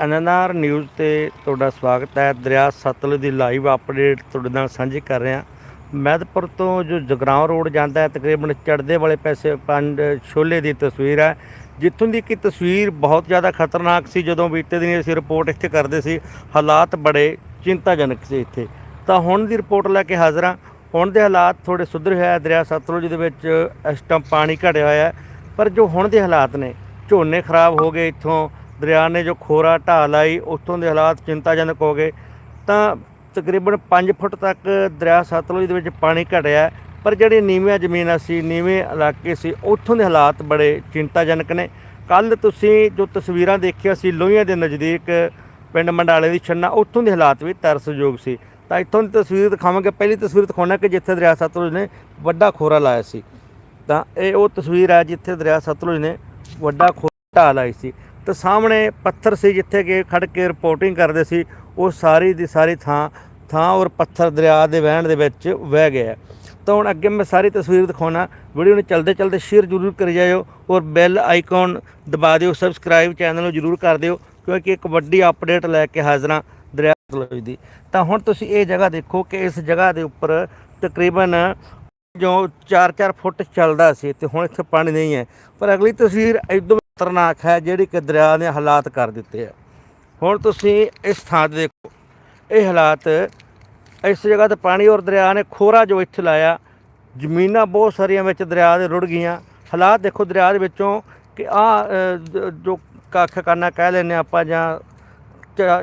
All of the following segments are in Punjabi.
ਐਨਐਨਆਰ ਨਿਊਜ਼ ਤੇ ਤੁਹਾਡਾ ਸਵਾਗਤ ਹੈ। ਦਰਿਆ ਸਤਲੁਜ ਦੀ ਲਾਈਵ ਅਪਡੇਟ ਤੁਹਾਡੇ ਨਾਲ ਸਾਂਝੀ ਕਰ ਰਿਹਾ। ਮਹਿਦਪੁਰ ਤੋਂ ਜੋ ਜਗਰਾਉਂ ਰੋਡ ਜਾਂਦਾ ਹੈ, ਤਕਰੀਬਨ ਚੜ੍ਹਦੇ ਵਾਲੇ ਪੈਸੇ ਪੰਜ ਛੋਲੇ ਦੀ ਤਸਵੀਰ ਹੈ, ਜਿੱਥੋਂ ਦੀ ਕਿ ਤਸਵੀਰ ਬਹੁਤ ਜ਼ਿਆਦਾ ਖਤਰਨਾਕ ਸੀ। ਜਦੋਂ ਬੀਤੇ ਦਿਨ ਅਸੀਂ ਰਿਪੋਰਟ ਇੱਥੇ ਕਰਦੇ ਸੀ, ਹਾਲਾਤ ਬੜੇ ਚਿੰਤਾਜਨਕ ਸੀ ਇੱਥੇ। ਤਾਂ ਹੁਣ ਦੀ ਰਿਪੋਰਟ ਲੈ ਕੇ ਹਾਜ਼ਰ ਹਾਂ। ਹੁਣ ਦੇ ਹਾਲਾਤ ਥੋੜੇ ਸੁਧਰ ਹੋਏ ਆ। ਦਰਿਆ ਸਤਲੁਜ ਦੇ ਵਿੱਚ ਇਸ ਟਾਈਮ ਪਾਣੀ ਘਟਿਆ ਹੋਇਆ ਪਰ ਜੋ ਹੁਣ ਦੇ ਹਾਲਾਤ ਨੇ, ਝੋਨੇ ਖਰਾਬ ਹੋ ਗਏ ਇੱਥੋਂ ਦਰਿਆ ਨੇ ਜੋ ਖੋਰਾ ਢਾਹ ਲਾਈ, ਉੱਥੋਂ ਦੇ ਹਾਲਾਤ ਚਿੰਤਾਜਨਕ ਹੋ ਗਏ। ਤਾਂ ਤਕਰੀਬਨ 5 ਫੁੱਟ ਤੱਕ ਦਰਿਆ ਸਤਲੁਜ ਦੇ ਵਿੱਚ ਪਾਣੀ ਘਟਿਆ ਪਰ ਜਿਹੜੀ ਨੀਵੀਆਂ ਜ਼ਮੀਨਾਂ ਸੀ, ਨੀਵੇਂ ਇਲਾਕੇ ਸੀ, ਉੱਥੋਂ ਦੇ ਹਾਲਾਤ ਬੜੇ ਚਿੰਤਾਜਨਕ ਨੇ। ਕੱਲ ਤੁਸੀਂ ਜੋ ਤਸਵੀਰਾਂ ਦੇਖੀਆਂ ਸੀ, ਲੋਹੀਆਂ ਦੇ ਨਜ਼ਦੀਕ ਪਿੰਡ ਮੰਡਾਲੇ ਦੀ ਛੰਨਾ, ਉੱਥੋਂ ਦੇ ਹਾਲਾਤ ਵੀ ਤਰਸਯੋਗ ਸੀ। ਤਾਂ ਇੱਥੋਂ ਦੀ ਤਸਵੀਰ ਦਿਖਾਵਾਂਗੇ। ਪਹਿਲੀ ਤਸਵੀਰ ਦਿਖਾਉਣਾ ਕਿ ਜਿੱਥੇ ਦਰਿਆ ਸਤਲੁਜ ਨੇ ਵੱਡਾ ਖੋਰਾ ਲਾਇਆ ਸੀ। ਤਾਂ ਇਹ ਉਹ ਤਸਵੀਰ ਹੈ ਜਿੱਥੇ ਦਰਿਆ ਸਤਲੁਜ ਨੇ ਵੱਡਾ ਖੋਟਾ ਲਾਈ ਸੀ। ਤੇ ਸਾਹਮਣੇ ਪੱਥਰ ਸੀ ਜਿੱਥੇ ਕਿ ਖੜ ਕੇ ਰਿਪੋਰਟਿੰਗ ਕਰਦੇ ਸੀ, ਉਹ ਸਾਰੀ ਦੀ ਸਾਰੀ ਥਾਂ ਥਾਂ ਔਰ ਪੱਥਰ ਦਰਿਆ ਦੇ ਵਹਿਣ ਦੇ ਵਿੱਚ ਵਹਿ ਗਿਆ ਤਾਂ ਹੁਣ ਅੱਗੇ ਮੈਂ ਸਾਰੀ ਤਸਵੀਰ ਦਿਖਾਉਣਾ, ਵੀਡੀਓ ਨੂੰ ਚਲਦੇ ਚਲਦੇ ਸ਼ੇਅਰ ਜ਼ਰੂਰ ਕਰੀ ਜਾਇਓ ਔਰ ਬੈਲ ਆਈਕਨ ਦਬਾ ਦਿਓ ਸਬਸਕ੍ਰਾਈਬ ਚੈਨਲ ਨੂੰ ਜ਼ਰੂਰ ਕਰ ਦਿਓ, ਕਿਉਂਕਿ ਇੱਕ ਵੱਡੀ ਅਪਡੇਟ ਲੈ ਕੇ ਹਾਜ਼ਰਾਂ ਦਰਿਆ ਦੀ। ਤਾਂ ਹੁਣ ਤੁਸੀਂ ਇਹ ਜਗ੍ਹਾ ਦੇਖੋ ਕਿ ਇਸ ਜਗ੍ਹਾ ਦੇ ਉੱਪਰ ਤਕਰੀਬਨ ਜੋ 4-4 ਫੁੱਟ ਚੱਲਦਾ ਸੀ ਤੇ ਹੁਣ ਇੱਥੇ ਪਾਣੀ ਨਹੀਂ ਹੈ। ਪਰ ਅਗਲੀ ਤਸਵੀਰ ਇਦੋਂ ਖਤਰਨਾਕ ਹੈ, ਜਿਹੜੀ ਕਿ ਦਰਿਆ ਨੇ ਹਾਲਾਤ ਕਰ ਦਿੱਤੇ ਆ। ਹੁਣ ਤੁਸੀਂ ਇਸ ਥਾਂ ਤੇ ਦੇਖੋ। ਇਹ ਹਾਲਾਤ, ਇਸ ਜਗ੍ਹਾ ਤੇ ਪਾਣੀ ਔਰ ਦਰਿਆ ਨੇ ਖੋਰਾ ਜੋ ਇੱਥੇ ਲਾਇਆ, ਜ਼ਮੀਨਾਂ ਬਹੁਤ ਸਾਰੀਆਂ ਵਿੱਚ ਦਰਿਆ ਦੇ ਰੁੜ ਗਈਆਂ। ਹਾਲਾਤ ਦੇਖੋ ਦਰਿਆ ਦੇ ਵਿੱਚੋਂ ਕਿ ਆ ਜੋ ਕੱਖ ਕਰਨਾ ਕਹਿ ਲੈਂਦੇ ਹਾਂ ਆਪਾਂ ਜਾਂ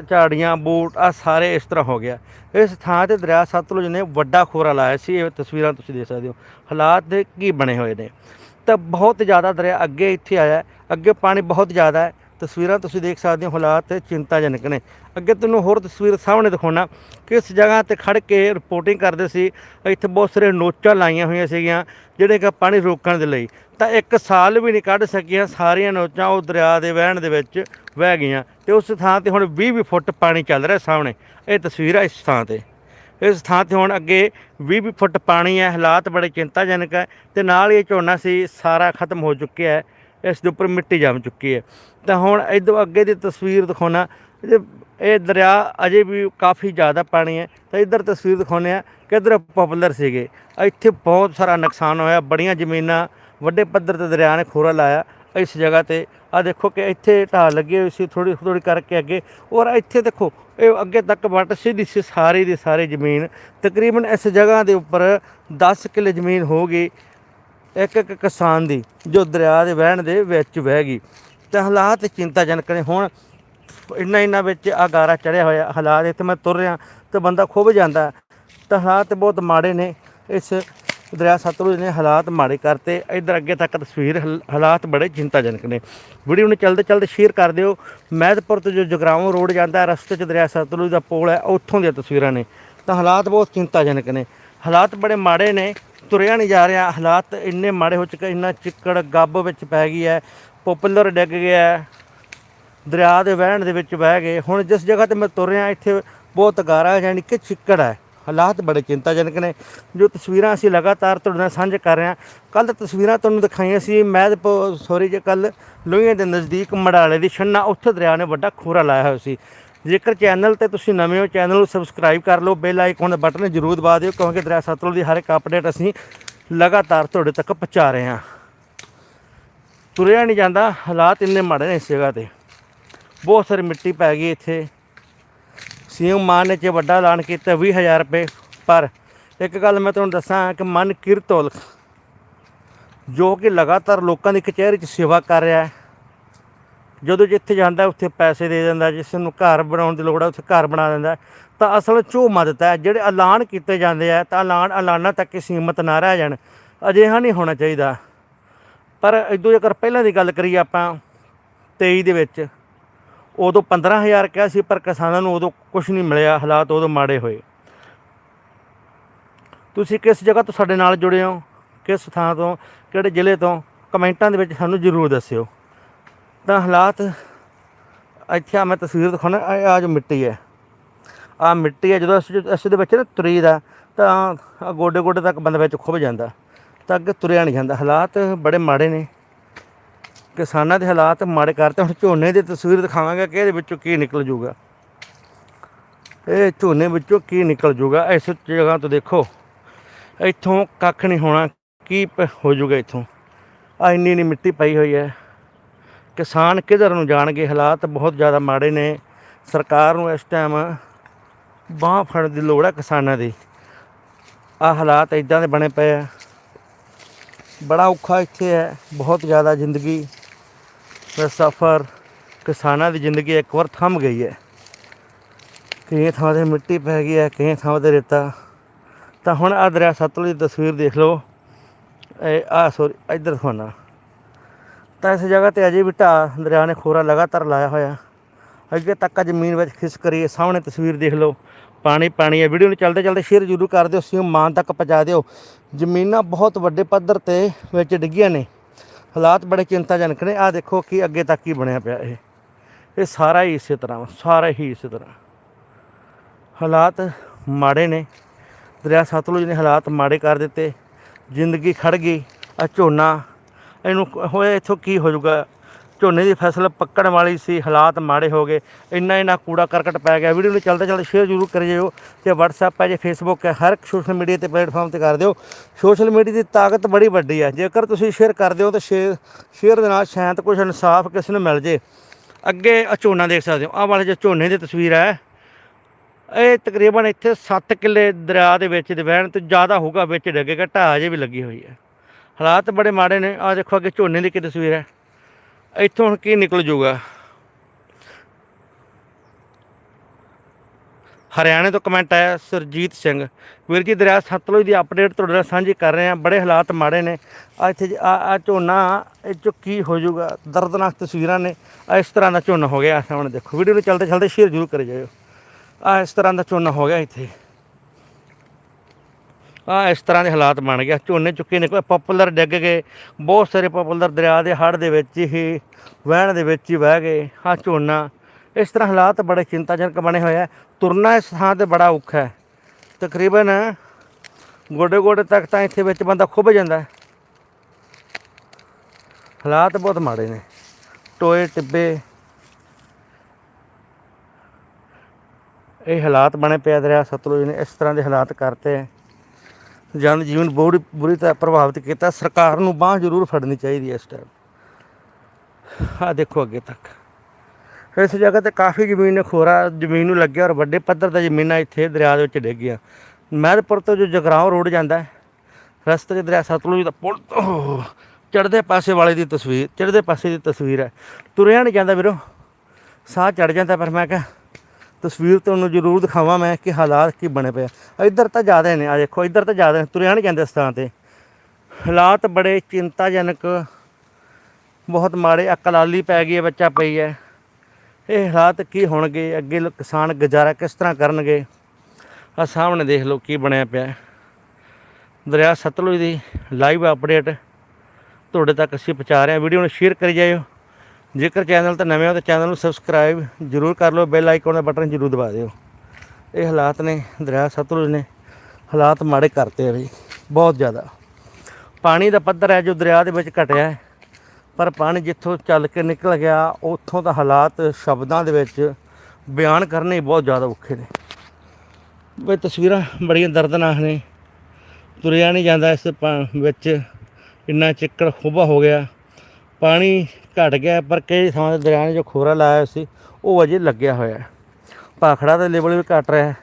ਝਾੜੀਆਂ, ਬੂਟ ਆ ਸਾਰੇ ਇਸ ਤਰ੍ਹਾਂ ਹੋ ਗਿਆ। ਇਸ ਥਾਂ ਤੇ ਦਰਿਆ ਸਤਲੁਜ ਨੇ ਵੱਡਾ ਖੋਰਾ ਲਾਇਆ ਸੀ, ਇਹ ਤਸਵੀਰਾਂ ਤੁਸੀਂ ਦੇਖ ਸਕਦੇ ਹੋ। ਹਾਲਾਤ ਕੀ ਬਣੇ ਹੋਏ ਨੇ। ਤਾਂ ਬਹੁਤ ਜ਼ਿਆਦਾ ਦਰਿਆ ਅੱਗੇ ਇੱਥੇ ਆਇਆ, ਅੱਗੇ ਪਾਣੀ ਬਹੁਤ ਜ਼ਿਆਦਾ ਹੈ ਤਸਵੀਰਾਂ ਤੁਸੀਂ ਦੇਖ ਸਕਦੇ ਹੋ, ਹਾਲਾਤ ਚਿੰਤਾਜਨਕ ਨੇ। ਅੱਗੇ ਤੁਹਾਨੂੰ ਹੋਰ ਤਸਵੀਰ ਸਾਹਮਣੇ ਦਿਖਾਉਣਾ, ਕਿਸ ਜਗ੍ਹਾ ਤੇ ਖੜ ਕੇ ਰਿਪੋਰਟਿੰਗ ਕਰਦੇ ਸੀ, ਇੱਥੇ ਬਹੁਤ ਸਾਰੇ ਨੋਚਾਂ ਲਾਈਆਂ ਹੋਈਆਂ ਸੀਗੀਆਂ, ਜਿਹੜੇ ਕਿ ਪਾਣੀ ਰੋਕਣ ਦੇ ਲਈ। ਤਾਂ ਇੱਕ ਸਾਲ ਵੀ ਨਹੀਂ ਕੱਢ ਸਕੀਆਂ, ਸਾਰੀਆਂ ਨੋਚਾਂ ਉਹ ਦਰਿਆ ਦੇ ਵਹਿਣ ਦੇ ਵਿੱਚ ਵਹਿ ਗਈਆਂ ਤੇ ਉਸ ਥਾਂ ਤੇ ਹੁਣ 20 20 ਫੁੱਟ ਪਾਣੀ ਚੱਲ ਰਿਹਾ ਸਾਹਮਣੇ। ਇਹ ਤਸਵੀਰ ਹੈ ਇਸ ਥਾਂ ਤੇ। ਇਸ ਥਾਂ ਤੇ ਹੁਣ ਅੱਗੇ 20 20 ਫੁੱਟ ਪਾਣੀ ਹੈ, ਹਾਲਾਤ ਬੜੇ ਚਿੰਤਾਜਨਕ ਹੈ ਤੇ ਨਾਲ ਹੀ ਇਹ ਝੋਨਾ ਸੀ, ਸਾਰਾ ਖਤਮ ਹੋ ਚੁੱਕਿਆ ਹੈ। ਇਸ ਦੇ ਉੱਪਰ ਮਿੱਟੀ ਜੰਮ ਚੁੱਕੀ ਹੈ। ਤਾਂ ਹੁਣ ਇਦੋਂ ਅੱਗੇ ਦੀ ਤਸਵੀਰ ਦਿਖਾਉਣਾ ਇਹ ਦਰਿਆ ਅਜੇ ਵੀ ਕਾਫੀ ਜ਼ਿਆਦਾ ਪਾਣੀ ਹੈ। ਤਾਂ ਇੱਧਰ ਤਸਵੀਰ ਦਿਖਾਉਂਦੇ ਆ ਕਿ ਇੱਧਰ ਪਪੂਲਰ ਸੀਗੇ। ਇੱਥੇ ਬਹੁਤ ਸਾਰਾ ਨੁਕਸਾਨ ਹੋਇਆ, ਬੜੀਆਂ ਜ਼ਮੀਨਾਂ, ਵੱਡੇ ਪੱਧਰ ਤੇ ਦਰਿਆ ਨੇ ਖੋਰਾ ਲਾਇਆ ਇਸ ਜਗ੍ਹਾ ਤੇ। ਆ ਦੇਖੋ ਕਿ ਇੱਥੇ ਢਾਹ ਲੱਗੀ ਹੋਈ ਸੀ ਥੋੜੀ ਥੋੜੀ ਕਰਕੇ ਅੱਗੇ। ਔਰ ਇੱਥੇ ਦੇਖੋ, ਇਹ ਅੱਗੇ ਤੱਕ ਵੱਟ ਸਿੱਧੀ ਸੀ, ਸਾਰੀ ਦੀ ਸਾਰੀ ਜ਼ਮੀਨ। ਤਕਰੀਬਨ ਇਸ ਜਗ੍ਹਾ ਦੇ ਉੱਪਰ 10 ਕਿੱਲੇ ਜ਼ਮੀਨ ਹੋ ਗਈ। ਇੱਕ ਇੱਕ ਕਿਸਾਨ ਦੀ ਜੋ ਦਰਿਆ ਦੇ ਵਹਿਣ ਦੇ ਵਿੱਚ ਵਹਿ ਗਈ। ਤੇ ਹਾਲਾਤ ਚਿੰਤਾਜਨਕ ਨੇ। ਹੁਣ ਇੰਨਾ ਇੰਨਾ ਵਿੱਚ ਆਗਾਰਾ ਚੜਿਆ ਹੋਇਆ ਹਾਲਾਤ, ਇੱਥੇ ਮੈਂ ਤੁਰ ਰਿਹਾ ਤੇ ਬੰਦਾ ਖੁੱਭ ਜਾਂਦਾ। ਤਾਂ ਹਾਲਾਤ ਬਹੁਤ ਮਾੜੇ ਨੇ। ਇਸ ਦਰਿਆ ਸਤਲੁਜ ਨੇ ਹਾਲਾਤ ਮਾੜੇ ਕਰਤੇ। ਇਧਰ ਅੱਗੇ ਤੱਕ ਤਸਵੀਰ ਹਲ- ਹਾਲਾਤ ਬੜੇ ਚਿੰਤਾਜਨਕ ਨੇ। ਵੀਡੀਓ ਨੂੰ ਚਲਦੇ ਚਲਦੇ ਸ਼ੇਅਰ ਕਰ ਦਿਓ। ਮਹਿਦਪੁਰ ਤੋਂ ਜੋ ਜਗਰਾਉਂ ਰੋਡ ਜਾਂਦਾ, ਰਸਤੇ 'ਚ ਦਰਿਆ ਸਤਲੁਜ ਦਾ ਪੋਲ ਹੈ, ਉੱਥੋਂ ਦੀਆਂ ਤਸਵੀਰਾਂ ਨੇ। ਤਾਂ ਹਾਲਾਤ ਬਹੁਤ ਚਿੰਤਾਜਨਕ ਨੇ। ਹਾਲਾਤ ਬੜੇ ਮਾੜੇ ਨੇ। ਤੁਰਿਆ ਨਹੀਂ ਜਾ ਰਿਹਾ, ਹਾਲਾਤ ਇੰਨੇ ਮਾੜੇ ਹੋ ਚੁੱਕੇ, ਇੰਨਾ ਚਿੱਕੜ ਗੱਬ ਵਿੱਚ ਪੈ ਗਈ ਹੈ ਪਪੂਲਰ ਡਿੱਗ ਗਿਆ ਦਰਿਆ ਦੇ ਵਹਿਣ ਦੇ ਵਿੱਚ ਵਹਿ ਗਏ। ਹੁਣ ਜਿਸ ਜਗ੍ਹਾ ਤੇ ਮੈਂ ਤੁਰ ਰਿਹਾ, ਇੱਥੇ ਬਹੁਤ ਗਾਰਾ ਯਾਨੀ ਕਿ ਚਿੱਕੜ ਹੈ। ਹਾਲਾਤ ਬੜੇ ਚਿੰਤਾਜਨਕ ਨੇ। ਜੋ ਤਸਵੀਰਾਂ ਅਸੀਂ ਲਗਾਤਾਰ ਤੁਹਾਡੇ ਨਾਲ ਸਾਂਝੇ ਕਰ ਰਹੇ ਹਾਂ ਕੱਲ ਤਸਵੀਰਾਂ ਤੁਹਾਨੂੰ ਦਿਖਾਈਆਂ ਸੀ, ਮੈਂ ਸੋਰੀ ਜੇ ਕੱਲ ਲੋਹੀਆਂ ਦੇ ਨਜ਼ਦੀਕ ਮੜਾਲੇ ਦੀ ਛੰਨਾ, ਉੱਥੇ ਦਰਿਆ ਨੇ ਵੱਡਾ ਖੋਰਾ ਲਾਇਆ ਹੋਇਆ ਸੀ। ਜੇਕਰ ਚੈਨਲ ਤੇ ਤੁਸੀਂ ਨਵੇਂ ਹੋ, ਚੈਨਲ ਨੂੰ ਸਬਸਕ੍ਰਾਈਬ ਕਰ ਲਓ, ਬੈਲ ਆਈਕਨ ਦਾ ਬਟਨ ਜ਼ਰੂਰ ਦਬਾ ਦਿਓ, ਕਿਉਂਕਿ ਦਰਿਆ ਸਤਲੁਜ ਦੀ ਹਰ ਇੱਕ ਅਪਡੇਟ ਅਸੀਂ ਲਗਾਤਾਰ ਤੁਹਾਡੇ ਤੱਕ ਪਹੁੰਚਾ ਰਹੇ ਹਾਂ। ਤੁਰਿਆ ਨਹੀਂ ਜਾਂਦਾ, ਹਾਲਾਤ ਇੰਨੇ ਮਾੜੇ ਨੇ ਇਸ ਜਗ੍ਹਾ ਤੇ। ਬਹੁਤ ਸਾਰੀ ਮਿੱਟੀ ਪੈ ਗਈ ਇੱਥੇ। ਸੀਐਮ ਮਾਨ ਨੇ ਚ ਵੱਡਾ ਐਲਾਨ ਕੀਤਾ 20000 ਰੁਪਏ, ਪਰ ਇੱਕ ਗੱਲ ਮੈਂ ਤੁਹਾਨੂੰ ਦੱਸਾਂ ਕਿ ਮਨ ਕਿਰਤੋਲ ਜੋ ਕਿ ਲਗਾਤਾਰ ਲੋਕਾਂ ਦੀ ਕਚਹਿਰੀ 'ਚ ਸੇਵਾ ਕਰ ਰਿਹਾ ਹੈ। ਜਦੋਂ ਜਿੱਥੇ ਜਾਂਦਾ ਉੱਥੇ ਪੈਸੇ ਦੇ ਦਿੰਦਾ ਜਿਸ ਨੂੰ ਘਰ ਬਣਾਉਣ ਦੀ ਲੋੜ ਹੈ, ਉੱਥੇ ਘਰ ਬਣਾ ਦਿੰਦਾ ਤਾਂ ਅਸਲ 'ਚ ਉਹ ਮਦਦ ਹੈ, ਜਿਹੜੇ ਐਲਾਨ ਕੀਤੇ ਜਾਂਦੇ ਆ, ਤਾਂ ਐਲਾਨ ਐਲਾਨਾਂ ਤੱਕ ਹੀ ਸੀਮਤ ਨਾ ਰਹਿ ਜਾਣ, ਅਜਿਹਾ ਨਹੀਂ ਹੋਣਾ ਚਾਹੀਦਾ। ਪਰ ਇਦੋਂ ਜੇਕਰ ਪਹਿਲਾਂ ਦੀ ਗੱਲ ਕਰੀਏ ਆਪਾਂ 23 ਦੇ ਵਿੱਚ, ਉਦੋਂ 15000 ਕਿਹਾ ਸੀ, ਪਰ ਕਿਸਾਨਾਂ ਨੂੰ ਉਦੋਂ ਕੁਝ ਨਹੀਂ ਮਿਲਿਆ, ਹਾਲਾਤ ਉਦੋਂ ਮਾੜੇ ਹੋਏ। ਤੁਸੀਂ ਕਿਸ ਜਗ੍ਹਾ ਤੋਂ ਸਾਡੇ ਨਾਲ ਜੁੜੇ ਹੋ, ਕਿਸ ਥਾਂ ਤੋਂ, ਕਿਹੜੇ ਜ਼ਿਲ੍ਹੇ ਤੋਂ, ਕਮੈਂਟਾਂ ਦੇ ਵਿੱਚ ਸਾਨੂੰ ਜ਼ਰੂਰ ਦੱਸਿਓ। ਤਾਂ ਹਾਲਾਤ ਇੱਥੇ ਆ ਮੈਂ ਤਸਵੀਰ ਦਿਖਾਉਣਾ ਆ ਜੋ ਮਿੱਟੀ ਹੈ। ਆ ਮਿੱਟੀ ਹੈ, ਜਦੋਂ ਅਸੀਂ ਇਸ ਦੇ ਵਿੱਚ ਨਾ ਤੁਰੀ ਦਾ, ਤਾਂ ਗੋਡੇ ਗੋਡੇ ਤੱਕ ਬੰਦਾ ਵਿੱਚ ਖੁੱਭ ਜਾਂਦਾ, ਤਾਂ ਅੱਗੇ ਤੁਰਿਆ ਨਹੀਂ ਜਾਂਦਾ। ਹਾਲਾਤ ਬੜੇ ਮਾੜੇ ਨੇ। ਕਿਸਾਨਾਂ ਦੇ ਹਾਲਾਤ ਮਾੜੇ ਕਰਤੇ ਹੁਣ ਝੋਨੇ ਦੀ ਤਸਵੀਰ ਦਿਖਾਵਾਂਗਾ ਕਿ ਇਹਦੇ ਵਿੱਚੋਂ ਕੀ ਨਿਕਲ ਜੂਗਾ। ਇਹ ਝੋਨੇ ਵਿੱਚੋਂ ਕੀ ਨਿਕਲ ਜੂਗਾ, ਇਸ ਜਗ੍ਹਾ ਤੋਂ ਦੇਖੋ। ਇੱਥੋਂ ਕੱਖ ਨਹੀਂ ਹੋਣਾ, ਕੀ ਪ- ਹੋ ਜੂਗਾ ਇੱਥੋਂ। ਆ ਇੰਨੀ ਇੰਨੀ ਮਿੱਟੀ ਪਈ ਹੋਈ ਹੈ। ਕਿਸਾਨ ਕਿਧਰ ਨੂੰ ਜਾਣਗੇ? ਹਾਲਾਤ ਬਹੁਤ ਜ਼ਿਆਦਾ ਮਾੜੇ ਨੇ। ਸਰਕਾਰ ਨੂੰ ਇਸ ਟਾਈਮ ਬਾਂਹ ਫੜਨ ਦੀ ਲੋੜ ਹੈ ਕਿਸਾਨਾਂ ਦੀ। ਆ ਹਾਲਾਤ ਇਦਾਂ ਦੇ ਬਣੇ ਪਏ ਆ। ਬੜਾ ਔਖਾ ਇੱਥੇ ਹੈ। ਬਹੁਤ ਜ਼ਿਆਦਾ ਜ਼ਿੰਦਗੀ ਦਾ ਸਫ਼ਰ ਕਿਸਾਨਾਂ ਦੀ ਜ਼ਿੰਦਗੀ ਇੱਕ ਵਾਰ ਥੰਮ ਗਈ ਹੈ। ਕਈ ਥਾਂ ਤੇ ਮਿੱਟੀ ਪੈ ਗਈ ਹੈ, ਕਈ ਥਾਂ ਤੇ ਰੇਤਾ। ਤਾਂ ਹੁਣ ਆ ਦਰਿਆ ਸਤਲੁਜ ਦੀ ਤਸਵੀਰ ਦੇਖ ਲਓ। ਇਹ ਆ ਸੋਰੀ ਇੱਧਰ ਦਿਖਾਉਣਾ ਤਾਂ ਇਸ ਜਗ੍ਹਾ ਤੇ ਅਜੇ ਵੀ ਢਾਹ ਦਰਿਆ ਨੇ ਖੋਰਾ ਲਗਾਤਾਰ ਲਾਇਆ ਹੋਇਆ। ਅੱਗੇ ਤੱਕ ਆ ਜ਼ਮੀਨ ਵਿੱਚ ਖਿਸਕ ਕਰੀਏ ਸਾਹਮਣੇ ਤਸਵੀਰ ਦੇਖ ਲਓ। ਪਾਣੀ ਪਾਣੀ ਹੈ। ਵੀਡੀਓ ਨੂੰ ਚੱਲਦੇ ਚੱਲਦੇ ਸ਼ੇਅਰ ਜ਼ਰੂਰ ਕਰ ਦਿਓ। ਸੀ ਮਾਨ ਤੱਕ ਪਹੁੰਚਾ ਦਿਓ। ਜ਼ਮੀਨਾਂ ਬਹੁਤ ਵੱਡੇ ਪੱਧਰ ਤੇ ਵਿੱਚ ਡਿੱਗੀਆਂ ਨੇ। ਹਾਲਾਤ ਬੜੇ ਚਿੰਤਾਜਨਕ ਨੇ। ਆ ਦੇਖੋ ਕਿ ਅੱਗੇ ਤੱਕ ਕੀ ਬਣਿਆ ਪਿਆ ਇਹ। ਇਹ ਸਾਰਾ ਹੀ ਇਸੇ ਤਰ੍ਹਾਂ ਸਾਰਾ ਹੀ ਇਸੇ ਤਰ੍ਹਾਂ। ਹਾਲਾਤ ਮਾੜੇ ਨੇ। ਦਰਿਆ ਸਤਲੁਜ ਨੇ ਹਾਲਾਤ ਮਾੜੇ ਕਰ ਦਿੱਤੇ। ਜ਼ਿੰਦਗੀ ਖੜ ਗਈ। ਆ ਝੋਨਾ ਇਹਨੂੰ ਹੋਇਆ ਇੱਥੋਂ ਕੀ ਹੋ ਜਾਊਗਾ? ਝੋਨੇ ਦੀ ਫਸਲ ਪੱਕਣ ਵਾਲੀ ਸੀ, ਹਾਲਾਤ ਮਾੜੇ ਹੋ ਗਏ। ਇੰਨਾ ਇੰਨਾ ਕੂੜਾ ਕਰਕਟ ਪੈ ਗਿਆ। ਵੀਡੀਓ ਨੂੰ ਚੱਲਦੇ ਚੱਲਦੇ ਸ਼ੇਅਰ ਜ਼ਰੂਰ ਕਰੀ ਜਾਇਓ ਤੇ WhatsApp ਹੈ, ਜੇ Facebook ਹੈ, ਹਰ ਇੱਕ ਸੋਸ਼ਲ ਮੀਡੀਆ ਤੇ ਪਲੇਟਫਾਰਮ ਤੇ ਕਰ ਦਿਓ। ਸੋਸ਼ਲ ਮੀਡੀਆ ਦੀ ਤਾਕਤ ਬੜੀ ਵੱਡੀ ਹੈ। ਜੇਕਰ ਤੁਸੀਂ ਸ਼ੇਅਰ ਕਰ ਦਿਓ ਤਾਂ ਸ਼ੇਅਰ ਸ਼ੇਅਰ ਦੇ ਨਾਲ ਸ਼ਾਇਦ ਕੁਝ ਇਨਸਾਫ ਕਿਸੇ ਨੂੰ ਮਿਲ ਜੇ। ਅੱਗੇ ਆ ਝੋਨਾ ਦੇਖ ਸਕਦੇ ਹੋ। ਆਹ ਵਾਲੇ ਜੋ ਝੋਨੇ ਦੀ ਤਸਵੀਰ ਹੈ, ਇਹ ਤਕਰੀਬਨ ਇੱਥੇ 7 ਕਿੱਲੇ ਦਰਿਆ ਦੇ ਵਿੱਚ ਦੇ ਵਹਿਣ 'ਤੇ ਜ਼ਿਆਦਾ ਹੋਊਗਾ, ਵਿੱਚ ਡਿੱਗੇਗਾ, ਢਾਹ ਜੇ ਵੀ ਲੱਗੀ ਹੋਈ ਹੈ। ਹਾਲਾਤ ਬੜੇ ਮਾੜੇ ਨੇ। ਆ ਦੇਖੋ ਅੱਗੇ ਝੋਨੇ ਦੀ ਕੀ ਤਸਵੀਰ ਹੈ। ਇੱਥੋਂ ਹੁਣ ਕੀ ਨਿਕਲ ਜਾਊਗਾ? ਹਰਿਆਣੇ ਤੋਂ ਕਮੈਂਟ ਆਇਆ ਸਰਜੀਤ ਸਿੰਘ। ਵੀਰ ਜੀ, ਦਰਿਆ ਸਤਲੁਜ ਦੀ ਅਪਡੇਟ ਤੁਹਾਡੇ ਨਾਲ ਸਾਂਝੀ ਕਰ ਰਹੇ ਹਾਂ। ਬੜੇ ਹਾਲਾਤ ਮਾੜੇ ਨੇ। ਆ ਇੱਥੇ ਆ ਆ ਝੋਨਾ ਇਹ 'ਚੋਂ ਕੀ ਹੋ ਜਾਊਗਾ? ਦਰਦਨਾਕ ਤਸਵੀਰਾਂ ਨੇ। ਆ ਇਸ ਤਰ੍ਹਾਂ ਦਾ ਝੋਨਾ ਹੋ ਗਿਆ। ਆਹ ਸਾਹਮਣੇ ਦੇਖੋ ਵੀਡੀਓ ਨੂੰ ਚਲਦੇ ਚਲਦੇ ਸ਼ੇਅਰ ਜ਼ਰੂਰ ਕਰੀ ਜਾਇਓ। ਆ ਇਸ ਤਰ੍ਹਾਂ ਦਾ ਝੋਨਾ ਹੋ ਗਿਆ ਇੱਥੇ। ਆ ਇਸ ਤਰ੍ਹਾਂ ਦੇ ਹਾਲਾਤ ਬਣ ਗਿਆ ਝੋਨੇ ਚੁੱਕੇ ਨਿਕਲੇ ਪਪੂਲਰ ਡਿੱਗ ਗਏ। ਬਹੁਤ ਸਾਰੇ ਪਪੂਲਰ ਦਰਿਆ ਦੇ ਹੜ੍ਹ ਦੇ ਵਿੱਚ ਹੀ, ਵਹਿਣ ਦੇ ਵਿੱਚ ਹੀ ਵਹਿ ਗਏ। ਆ ਝੋਨਾ, ਇਸ ਤਰ੍ਹਾਂ ਹਾਲਾਤ ਬੜੇ ਚਿੰਤਾਜਨਕ ਬਣੇ ਹੋਏ ਆ। ਤੁਰਨਾ ਇਸ ਥਾਂ ਤੇ ਬੜਾ ਔਖਾ ਹੈ। ਤਕਰੀਬਨ ਗੋਡੇ ਗੋਡੇ ਤੱਕ ਤਾਂ ਇੱਥੇ ਵਿੱਚ ਬੰਦਾ ਖੁੱਭ ਜਾਂਦਾ ਹਾਲਾਤ ਬਹੁਤ ਮਾੜੇ ਨੇ। ਟੋਏ, ਟਿੱਬੇ, ਇਹ ਹਾਲਾਤ ਬਣੇ ਪਿਆ ਦਰਿਆ ਸਤਲੁਜ ਨੇ, ਇਸ ਤਰ੍ਹਾਂ ਦੇ ਹਾਲਾਤ ਕਰਤੇ ਜਨ ਜੀਵਨ ਬੜੀ ਬੁਰੀ ਤਰ੍ਹਾਂ ਪ੍ਰਭਾਵਿਤ ਕੀਤਾ, ਸਰਕਾਰ ਨੂੰ ਬਾਹ ਜ਼ਰੂਰ ਫੜਨੀ ਚਾਹੀਦੀ ਹੈ ਇਸ ਟਾਈਮ ਆ ਦੇਖੋ ਅੱਗੇ ਤੱਕ। ਇਸ ਜਗ੍ਹਾ ਤੇ ਕਾਫੀ ਜ਼ਮੀਨ ਨੇ ਖੋਰਾ, ਜ਼ਮੀਨ ਨੂੰ ਲੱਗਿਆ ਔਰ ਵੱਡੇ ਪੱਧਰ ਤੇ ਜ਼ਮੀਨਾਂ ਇੱਥੇ ਦਰਿਆ ਦੇ ਵਿੱਚ ਡਿੱਗ ਗਈਆਂ। ਮਹਿਰਪੁਰ ਤੋਂ ਜੋ ਜਗਰਾਉਂ ਰੋਡ ਜਾਂਦਾ ਹੈ, ਰਸਤੇ 'ਚ ਦਰਿਆ ਸਤਲੁਜ ਦਾ ਪੁਲ ਤੋਂ ਚੜ੍ਹਦੇ ਪਾਸੇ ਵਾਲੇ ਦੀ ਤਸਵੀਰ, ਚੜ੍ਹਦੇ ਪਾਸੇ ਦੀ ਤਸਵੀਰ ਹੈ। ਤੁਰਿਆ ਨਹੀਂ ਜਾਂਦਾ ਵੀਰੋ, ਸਾਹ ਚੜ ਜਾਂਦਾ ਪਰ ਮੈਂ ਕਿਹਾ ਤਸਵੀਰ ਤੁਹਾਨੂੰ ਜ਼ਰੂਰ ਦਿਖਾਵਾਂ ਮੈਂ ਕਿ ਹਾਲਾਤ ਕੀ ਬਣੇ ਪਏ ਆ। ਇੱਧਰ ਤਾਂ ਜ਼ਿਆਦਾ ਨੇ ਆ ਦੇਖੋ, ਇੱਧਰ ਤਾਂ ਜ਼ਿਆਦਾ ਨੇ ਤੁਰਿਆ ਨਹੀਂ ਜਾਂਦੇ ਸਥਾਨ ਤੇ। ਹਾਲਾਤ ਬੜੇ ਚਿੰਤਾਜਨਕ, ਬਹੁਤ ਮਾੜੇ ਅਕਲਾਲੀ ਪੈ ਗਈ ਹੈ, ਬੱਚਾ ਪਈ ਹੈ। ਇਹ ਹਾਲਾਤ ਕੀ ਹੋਣਗੇ, ਅੱਗੇ ਕਿਸਾਨ ਗੁਜ਼ਾਰਾ ਕਿਸ ਤਰ੍ਹਾਂ ਕਰਨਗੇ? ਆ ਸਾਹਮਣੇ ਦੇਖ ਲਓ ਕੀ ਬਣਿਆ ਪਿਆ ਦਰਿਆ ਸਤਲੁਜ ਦੀ ਲਾਈਵ ਅਪਡੇਟ ਤੁਹਾਡੇ ਤੱਕ ਅਸੀਂ ਪਹੁੰਚਾ ਰਹੇ ਹਾਂ। ਵੀਡੀਓ ਨੂੰ ਸ਼ੇਅਰ ਕਰੀ ਜਾਇਓ। ਜੇਕਰ ਚੈਨਲ ਤੇ ਨਵੇਂ ਹੋ ਤਾਂ ਚੈਨਲ ਨੂੰ ਸਬਸਕ੍ਰਾਈਬ ਜ਼ਰੂਰ ਕਰ ਲਓ, ਬੈਲ ਆਈਕਨ ਦਾ ਬਟਨ ਜ਼ਰੂਰ ਦਬਾ ਦਿਓ। ਇਹ ਹਾਲਾਤ ਨੇ, ਦਰਿਆ ਸਤਲੁਜ ਨੇ, ਹਾਲਾਤ ਮਾੜੇ ਕਰਤੇ ਆ ਬਈ, ਬਹੁਤ ਜ਼ਿਆਦਾ। ਪਾਣੀ ਦਾ ਪੱਧਰ ਹੈ ਜੋ ਦਰਿਆ ਦੇ ਵਿੱਚ ਘਟਿਆ ਪਰ ਪਾਣੀ ਜਿੱਥੋਂ ਚੱਲ ਕੇ ਨਿਕਲ ਗਿਆ, ਉੱਥੋਂ ਦਾ ਹਾਲਾਤ ਸ਼ਬਦਾਂ ਦੇ ਵਿੱਚ ਬਿਆਨ ਕਰਨੇ ਹੀ ਬਹੁਤ ਜ਼ਿਆਦਾ ਔਖੇ ਨੇ। ਬਈ ਤਸਵੀਰਾਂ ਬੜੀਆਂ ਦਰਦਨਾਕ ਨੇ। ਤੁਰਿਆ ਨਹੀਂ ਜਾਂਦਾ ਇਸ ਪਾ- ਵਿੱਚ। ਇੰਨਾ ਚਿੱਕੜ ਖੁੱਬਾ ਹੋ ਗਿਆ। ਪਾਣੀ ਘਟ ਗਿਆ, ਪਰ ਕਈ ਥਾਵਾਂ ਤੇ ਦਰਿਆ ਨੇ ਜੋ ਖੋਰਾ ਲਾਇਆ ਸੀ, ਉਹ ਅਜੇ ਲੱਗਿਆ ਹੋਇਆ ਹੈ। ਭਾਖੜਾ ਦਾ ਲੈਵਲ ਵੀ ਘਟ ਰਿਹਾ ਹੈ।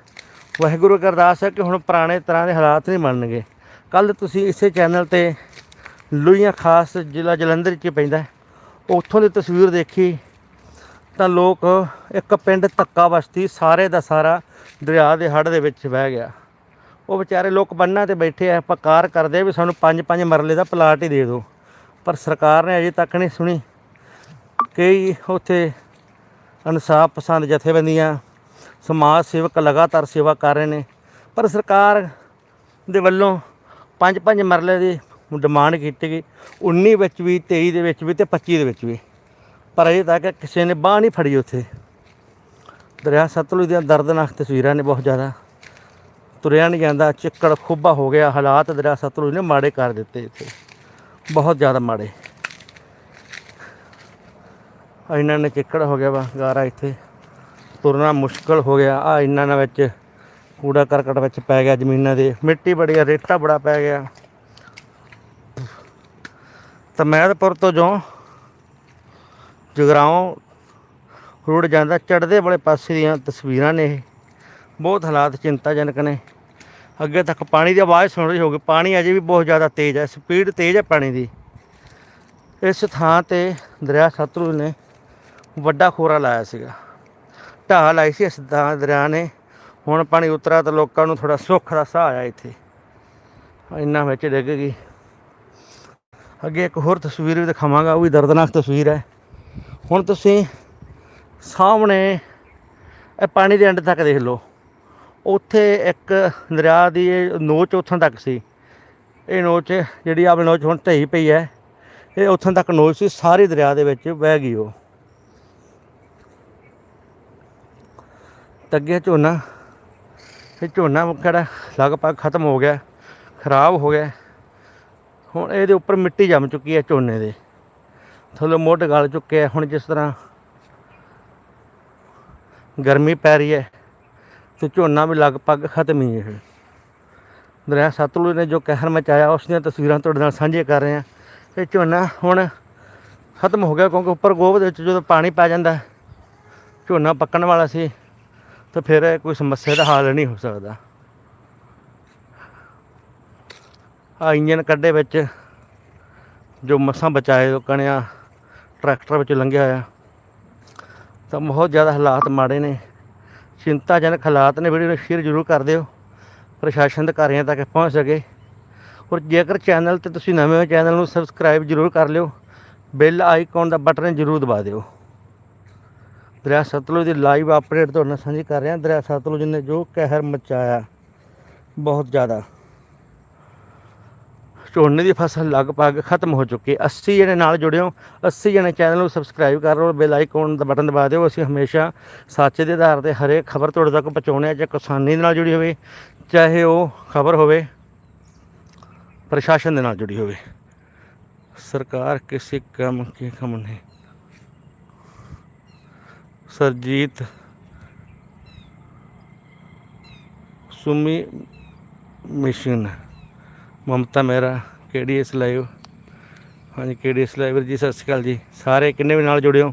ਵਾਹਿਗੁਰੂ ਕੀ ਅਰਦਾਸ ਹੈ ਕਿ ਹੁਣ ਪੁਰਾਣੇ ਤਰ੍ਹਾਂ ਦੇ ਹਾਲਾਤ ਨਹੀਂ ਬਣਨਗੇ। ਕੱਲ ਤੁਸੀਂ ਇਸੇ ਚੈਨਲ ਤੇ ਲੁਈਆਂ ਖਾਸ ਜ਼ਿਲ੍ਹਾ ਜਲੰਧਰ 'ਚ ਪੈਂਦਾ ਉੱਥੋਂ ਦੀ ਤਸਵੀਰ ਦੇਖੀ ਤਾਂ ਲੋਕ ਇੱਕ ਪਿੰਡ ਧੱਕਾ ਬਸਤੀ ਸਾਰੇ ਦਾ ਸਾਰਾ ਦਰਿਆ ਦੇ ਹੜ੍ਹ ਦੇ ਵਿੱਚ ਵਹਿ ਗਿਆ। ਉਹ ਵਿਚਾਰੇ ਲੋਕ ਬੰਨਾਂ ਤੇ ਬੈਠੇ ਆ, ਪਕਾਰ ਕਰਦੇ ਵੀ ਸਾਨੂੰ ਪੰਜ ਪੰਜ ਮਰਲੇ ਦਾ ਪਲਾਟ ਹੀ ਦੇ ਦਿਓ। ਪਰ ਸਰਕਾਰ ਨੇ ਅਜੇ ਤੱਕ ਨਹੀਂ ਸੁਣੀ ਕਈ ਉੱਥੇ ਇਨਸਾਫ ਪਸੰਦ ਜਥੇਬੰਦੀਆਂ, ਸਮਾਜ ਸੇਵਕ ਲਗਾਤਾਰ ਸੇਵਾ ਕਰ ਰਹੇ ਨੇ, ਪਰ ਸਰਕਾਰ ਦੇ ਵੱਲੋਂ ਪੰਜ ਪੰਜ ਮਰਲੇ ਦੀ ਡਿਮਾਂਡ ਕੀਤੀ ਗਈ 19 ਵਿੱਚ ਵੀ 23 ਦੇ ਵਿੱਚ ਵੀ ਤੇ 25 ਦੇ ਵਿੱਚ ਵੀ। ਪਰ ਅਜੇ ਤੱਕ ਕਿਸੇ ਨੇ ਬਾਹ ਨਹੀਂ ਫੜੀ ਉੱਥੇ। ਦਰਿਆ ਸਤਲੁਜ ਦੀਆਂ ਦਰਦਨਾਕ ਤਸਵੀਰਾਂ ਨੇ ਬਹੁਤ ਜ਼ਿਆਦਾ। ਤੁਰਿਆ ਨਹੀਂ ਜਾਂਦਾ, ਚਿੱਕੜ ਖੁੱਬਾ ਹੋ ਗਿਆ, ਹਾਲਾਤ ਦਰਿਆ ਸਤਲੁਜ ਨੇ ਮਾੜੇ ਕਰ ਦਿੱਤੇ ਇੱਥੇ। ਬਹੁਤ ਜ਼ਿਆਦਾ ਮਾੜੇ। ਆ ਨੇ ਚਿੱਕੜ ਹੋ ਗਿਆ ਵਾ, ਗਾਰਾ ਇੱਥੇ। ਤੁਰਨਾ ਮੁਸ਼ਕਲ ਹੋ ਗਿਆ। ਆ ਇਹਨਾਂ ਨਾਲ ਵਿੱਚ ਕੂੜਾ ਕਰਕਟ ਵਿੱਚ ਪੈ ਗਿਆ ਜ਼ਮੀਨਾਂ ਦੇ। ਮਿੱਟੀ ਬੜੀ ਆ, ਰੇਤਾ ਬੜਾ ਪੈ ਗਿਆ। ਤਾਂ ਮਹਿਦਪੁਰ ਤੋਂ ਜੋ ਜਗਰਾਉਂ ਰੋਡ ਜਾਂਦਾ, ਚੜ੍ਹਦੇ ਵਾਲੇ ਪਾਸੇ ਦੀਆਂ ਤਸਵੀਰਾਂ ਨੇ ਇਹ। ਬਹੁਤ ਹਾਲਾਤ ਚਿੰਤਾਜਨਕ ਨੇ। ਅੱਗੇ ਤੱਕ ਪਾਣੀ ਦੀ ਆਵਾਜ਼ ਸੁਣ ਰਹੀ ਹੋਗੀ ਪਾਣੀ ਅਜੇ ਵੀ ਬਹੁਤ ਜ਼ਿਆਦਾ ਤੇਜ਼ ਹੈ ਸਪੀਡ ਤੇਜ਼ ਹੈ ਪਾਣੀ ਦੀ। ਇਸ ਥਾਂ ਤੇ ਦਰਿਆ ਸਤਲੁਜ ਨੇ ਵੱਡਾ ਖੋਰਾ ਲਾਇਆ ਸੀਗਾ। ਢਾਹ ਲਾਈ ਸੀ ਇਸ ਦਰਿਆ ਨੇ। ਹੁਣ ਪਾਣੀ ਉਤਰਾ ਤਾਂ ਲੋਕਾਂ ਨੂੰ ਥੋੜਾ ਸੁੱਖ ਦਾ ਸਾਹ ਆਇਆ ਇੱਥੇ। ਇੰਨਾ ਵਿੱਚ ਡਿੱਗ ਗਈ। ਅੱਗੇ ਇੱਕ ਹੋਰ ਤਸਵੀਰ ਵੀ ਦਿਖਾਵਾਂਗਾ, ਉਹ ਵੀ ਦਰਦਨਾਕ ਤਸਵੀਰ ਹੈ। ਹੁਣ ਤੁਸੀਂ ਸਾਹਮਣੇ ਇਹ ਪਾਣੀ ਦੇ ਐਂਡ ਤੱਕ ਦੇਖ ਲਓ। ਉੱਥੇ ਇੱਕ ਦਰਿਆ ਦੀ ਇਹ ਨੋਚ ਉੱਥੋਂ ਤੱਕ ਸੀ। ਇਹ ਨੋਚ ਜਿਹੜੀ ਆਪ ਨੋਚ ਹੁਣ ਢਈ ਪਈ ਹੈ। ਇਹ ਉੱਥੋਂ ਤੱਕ ਨੋਚ ਸੀ, ਸਾਰੀ ਦਰਿਆ ਦੇ ਵਿੱਚ ਵਹਿ ਗਈ ਉਹ। ਤੱਗੇ ਝੋਨਾ। ਇਹ ਝੋਨਾ ਕਿਹੜਾ ਲਗਭਗ ਖਤਮ ਹੋ ਗਿਆ, ਖਰਾਬ ਹੋ ਗਿਆ। ਹੁਣ ਇਹਦੇ ਉੱਪਰ ਮਿੱਟੀ ਜੰਮ ਚੁੱਕੀ ਹੈ ਝੋਨੇ ਦੇ। ਥੱਲੇ ਮੁੱਢ ਗਲ ਚੁੱਕੇ ਆ ਹੁਣ ਜਿਸ ਤਰ੍ਹਾਂ ਗਰਮੀ ਪੈ ਰਹੀ ਹੈ, ਤੇ ਝੋਨਾ ਵੀ ਲਗਭਗ ਖਤਮ ਹੀ ਹੈ। ਦਰਿਆ ਸਤਲੁਜ ਨੇ ਜੋ ਕਹਿਰ ਮਚਾਇਆ, ਉਸ ਦੀਆਂ ਤਸਵੀਰਾਂ ਤੁਹਾਡੇ ਨਾਲ ਸਾਂਝੀਆਂ ਕਰ ਰਹੇ ਹਾਂ। ਇਹ ਝੋਨਾ ਹੁਣ ਖਤਮ ਹੋ ਗਿਆ, ਕਿਉਂਕਿ ਉੱਪਰ ਗੋਭ ਦੇ ਵਿੱਚ ਜਦੋਂ ਪਾਣੀ ਪੈ ਜਾਂਦਾ, ਝੋਨਾ ਪੱਕਣ ਵਾਲਾ ਸੀ। ਤਾਂ ਫਿਰ ਇਹ ਕੋਈ ਸਮੱਸਿਆ ਦਾ ਹੱਲ ਨਹੀਂ ਹੋ ਸਕਦਾ। ਆ ਇੰਜਨ ਕੱਢੇ ਵਿੱਚ ਜੋ ਮਸਾਂ ਬਚਾਏ ਲੋਕਾਂ ਨੇ ਆ ਟਰੈਕਟਰ ਵਿੱਚ ਲੰਘਿਆ ਆ ਤਾਂ ਬਹੁਤ ਜ਼ਿਆਦਾ ਹਾਲਾਤ ਮਾੜੇ ਨੇ। ਚਿੰਤਾਜਨਕ ਹਾਲਾਤ ਨੇ, ਵੀਡੀਓ ਨੂੰ ਸ਼ੇਅਰ ਜ਼ਰੂਰ ਕਰ ਦਿਓ। ਪ੍ਰਸ਼ਾਸਨ ਅਧਿਕਾਰੀਆਂ ਤੱਕ ਪਹੁੰਚ ਸਕੇ। ਔਰ ਜੇਕਰ ਚੈਨਲ ਤੇ ਤੁਸੀਂ ਨਵੇਂ ਹੋ, ਚੈਨਲ ਨੂੰ ਸਬਸਕ੍ਰਾਈਬ ਜ਼ਰੂਰ ਕਰ ਲਿਓ। ਬੈਲ ਆਈਕਨ ਦਾ ਬਟਨ ਜ਼ਰੂਰ ਦਬਾ ਦਿਓ। ਦਰਿਆ ਸਤਲੁਜ ਦੀ ਲਾਈਵ ਅਪਡੇਟ ਤੁਹਾਡੇ ਨਾਲ ਸਾਂਝੀ ਕਰ ਰਿਹਾ। ਦਰਿਆ ਸਤਲੁਜ ਨੇ ਜੋ ਕਹਿਰ ਮਚਾਇਆ, ਬਹੁਤ ਜ਼ਿਆਦਾ। ਝੋਨੇ ਦੀ ਫਸਲ ਲਗਭਗ ਖਤਮ ਹੋ ਚੁੱਕੀ। ਹੈ 80 ਜਣੇ ਨਾਲ ਜੁੜਿਓ। 80 ਜਣੇ ਚੈਨਲ ਨੂੰ ਸਬਸਕ੍ਰਾਈਬ ਕਰ ਲਓ। ਬੈਲ ਆਈਕਨ ਦਾ ਬਟਨ ਦਬਾ ਦਿਓ। ਅਸੀਂ ਹਮੇਸ਼ਾ ਸੱਚ ਦੇ ਆਧਾਰ ਤੇ ਹਰੇਕ ਖਬਰ ਤੁਹਾਡੇ ਤੱਕ ਪਹੁੰਚਾਉਂਦੇ ਹਾਂ। ਚਾਹੇ ਕਿਸਾਨੀ ਦੇ ਨਾਲ ਜੁੜੀ ਹੋਵੇ, ਚਾਹੇ ਉਹ ਖਬਰ ਹੋਵੇ, ਪ੍ਰਸ਼ਾਸਨ ਦੇ ਨਾਲ ਜੁੜੀ ਹੋਵੇ। ਸਰਕਾਰ ਕਿਸੇ ਕੰਮ ਕੇ ਕੰਮ ਨਹੀਂ। ਸਰਜੀਤ ਸੁਮੀ ਮਿਸ਼ਨ। ਮਮਤਾ ਮੇਰਾ ਕੇਡੀਐਸ ਲਾਈਵ ਹਾਂਜੀ ਕੇਡੀਐਸ ਲਾਈਵ ਜੀ? ਸਤਿ ਸ਼੍ਰੀ ਅਕਾਲ ਜੀ। ਸਾਰੇ ਕਿੰਨੇ ਵੀ ਨਾਲ ਜੁੜਿਓ?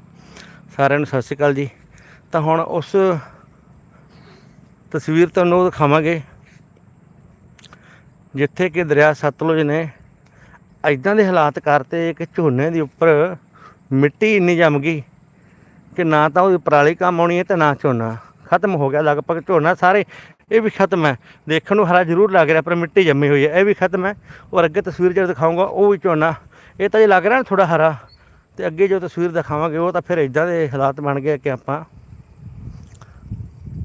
ਸਾਰਿਆਂ ਨੂੰ ਸਤਿ ਸ਼੍ਰੀ ਅਕਾਲ ਜੀ। ਤਾਂ ਹੁਣ ਉਸ ਤਸਵੀਰ ਤੁਹਾਨੂੰ ਦਿਖਾਵਾਂਗੇ। ਜਿੱਥੇ ਕਿ ਦਰਿਆ ਸਤਲੁਜ ਨੇ ਐਦਾਂ ਦੇ ਹਾਲਾਤ ਕਰਤੇ ਕਿ ਝੋਨੇ ਦੇ ਉੱਪਰ ਮਿੱਟੀ ਇੰਨੀ ਜੰਮ ਗਈ। ਕਿ ਨਾ ਤਾਂ ਉਹਦੀ ਪਰਾਲੀ ਕੰਮ ਆਉਣੀ ਹੈ ਤੇ ਨਾ ਝੋਨਾ। ਖਤਮ ਹੋ ਗਿਆ ਲਗਭਗ ਝੋਨਾ ਸਾਰੇ, ਇਹ ਵੀ ਖਤਮ ਹੈ। ਦੇਖਣ ਨੂੰ ਹਰਾ ਜ਼ਰੂਰ ਲੱਗ ਰਿਹਾ ਪਰ ਮਿੱਟੀ ਜੰਮੀ ਹੋਈ ਹੈ, ਇਹ ਵੀ ਖਤਮ ਹੈ। ਔਰ ਅੱਗੇ ਤਸਵੀਰ ਜਦੋਂ ਦਿਖਾਊਂਗਾ, ਉਹ ਵੀ ਝੋਨਾ। ਇਹ ਤਾਂ ਜੇ ਲੱਗ ਰਿਹਾ ਥੋੜਾ ਹਰਾ, ਤੇ ਅੱਗੇ ਜੋ ਤਸਵੀਰ ਦਿਖਾਵਾਂਗੇ, ਉਹ ਤਾਂ ਫਿਰ ਇਦਾਂ ਦੇ ਹਾਲਾਤ ਬਣ ਗਏ ਕਿ ਆਪਾਂ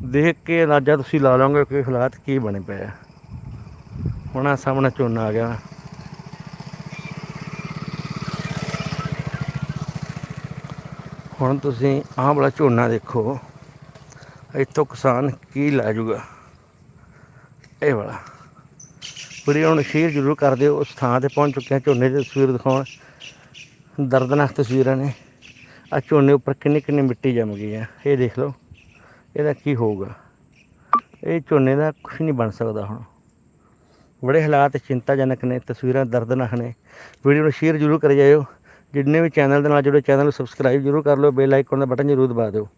ਦੇਖ ਕੇ ਅੰਦਾਜ਼ਾ ਤੁਸੀਂ ਲਾ ਲਓਗੇ ਕਿ ਹਾਲਾਤ ਕੀ ਬਣੇ ਪਏ ਆ। ਹੁਣ ਆ ਸਾਹਮਣੇ ਝੋਨਾ ਆ ਗਿਆ। ਹੁਣ ਤੁਸੀਂ ਆਹ ਵਾਲਾ ਝੋਨਾ ਦੇਖੋ, ਇੱਥੋਂ ਕਿਸਾਨ ਕੀ ਲਾ ਜੂਗਾ ਇਹ ਵਾਲਾ। ਵੀਡੀਓ ਨੂੰ ਸ਼ੇਅਰ ਜ਼ਰੂਰ ਕਰ ਦਿਓ, ਉਸ ਥਾਂ ਤੇ ਪਹੁੰਚ ਚੁੱਕੇ ਹਾਂ ਝੋਨੇ ਦੀ ਤਸਵੀਰ ਦਿਖਾਉਣ। ਦਰਦਨਾਕ ਤਸਵੀਰਾਂ ਨੇ। ਆ ਝੋਨੇ ਉੱਪਰ ਕਿੰਨੀ ਕਿੰਨੀ ਮਿੱਟੀ ਜੰਮ ਗਈ ਹੈ ਇਹ ਦੇਖ ਲਓ, ਇਹਦਾ ਕੀ ਹੋਊਗਾ? ਇਹ ਝੋਨੇ ਦਾ ਕੁਝ ਨਹੀਂ ਬਣ ਸਕਦਾ ਹੁਣ। ਬੜੇ ਹਾਲਾਤ ਚਿੰਤਾਜਨਕ ਨੇ, ਤਸਵੀਰਾਂ ਦਰਦਨਾਕ ਨੇ। ਵੀਡੀਓ ਨੂੰ ਸ਼ੇਅਰ ਜ਼ਰੂਰ ਕਰ ਜਾਇਓ। ਜਿੰਨੇ ਵੀ ਚੈਨਲ ਦੇ ਨਾਲ ਜੁੜੇ, ਚੈਨਲ ਨੂੰ ਸਬਸਕ੍ਰਾਈਬ ਜ਼ਰੂਰ ਕਰ ਲਓ ਬੈਲ ਆਈਕਨ ਦਾ ਬਟਨ ਜ਼ਰੂਰ ਦਬਾ ਦਿਓ।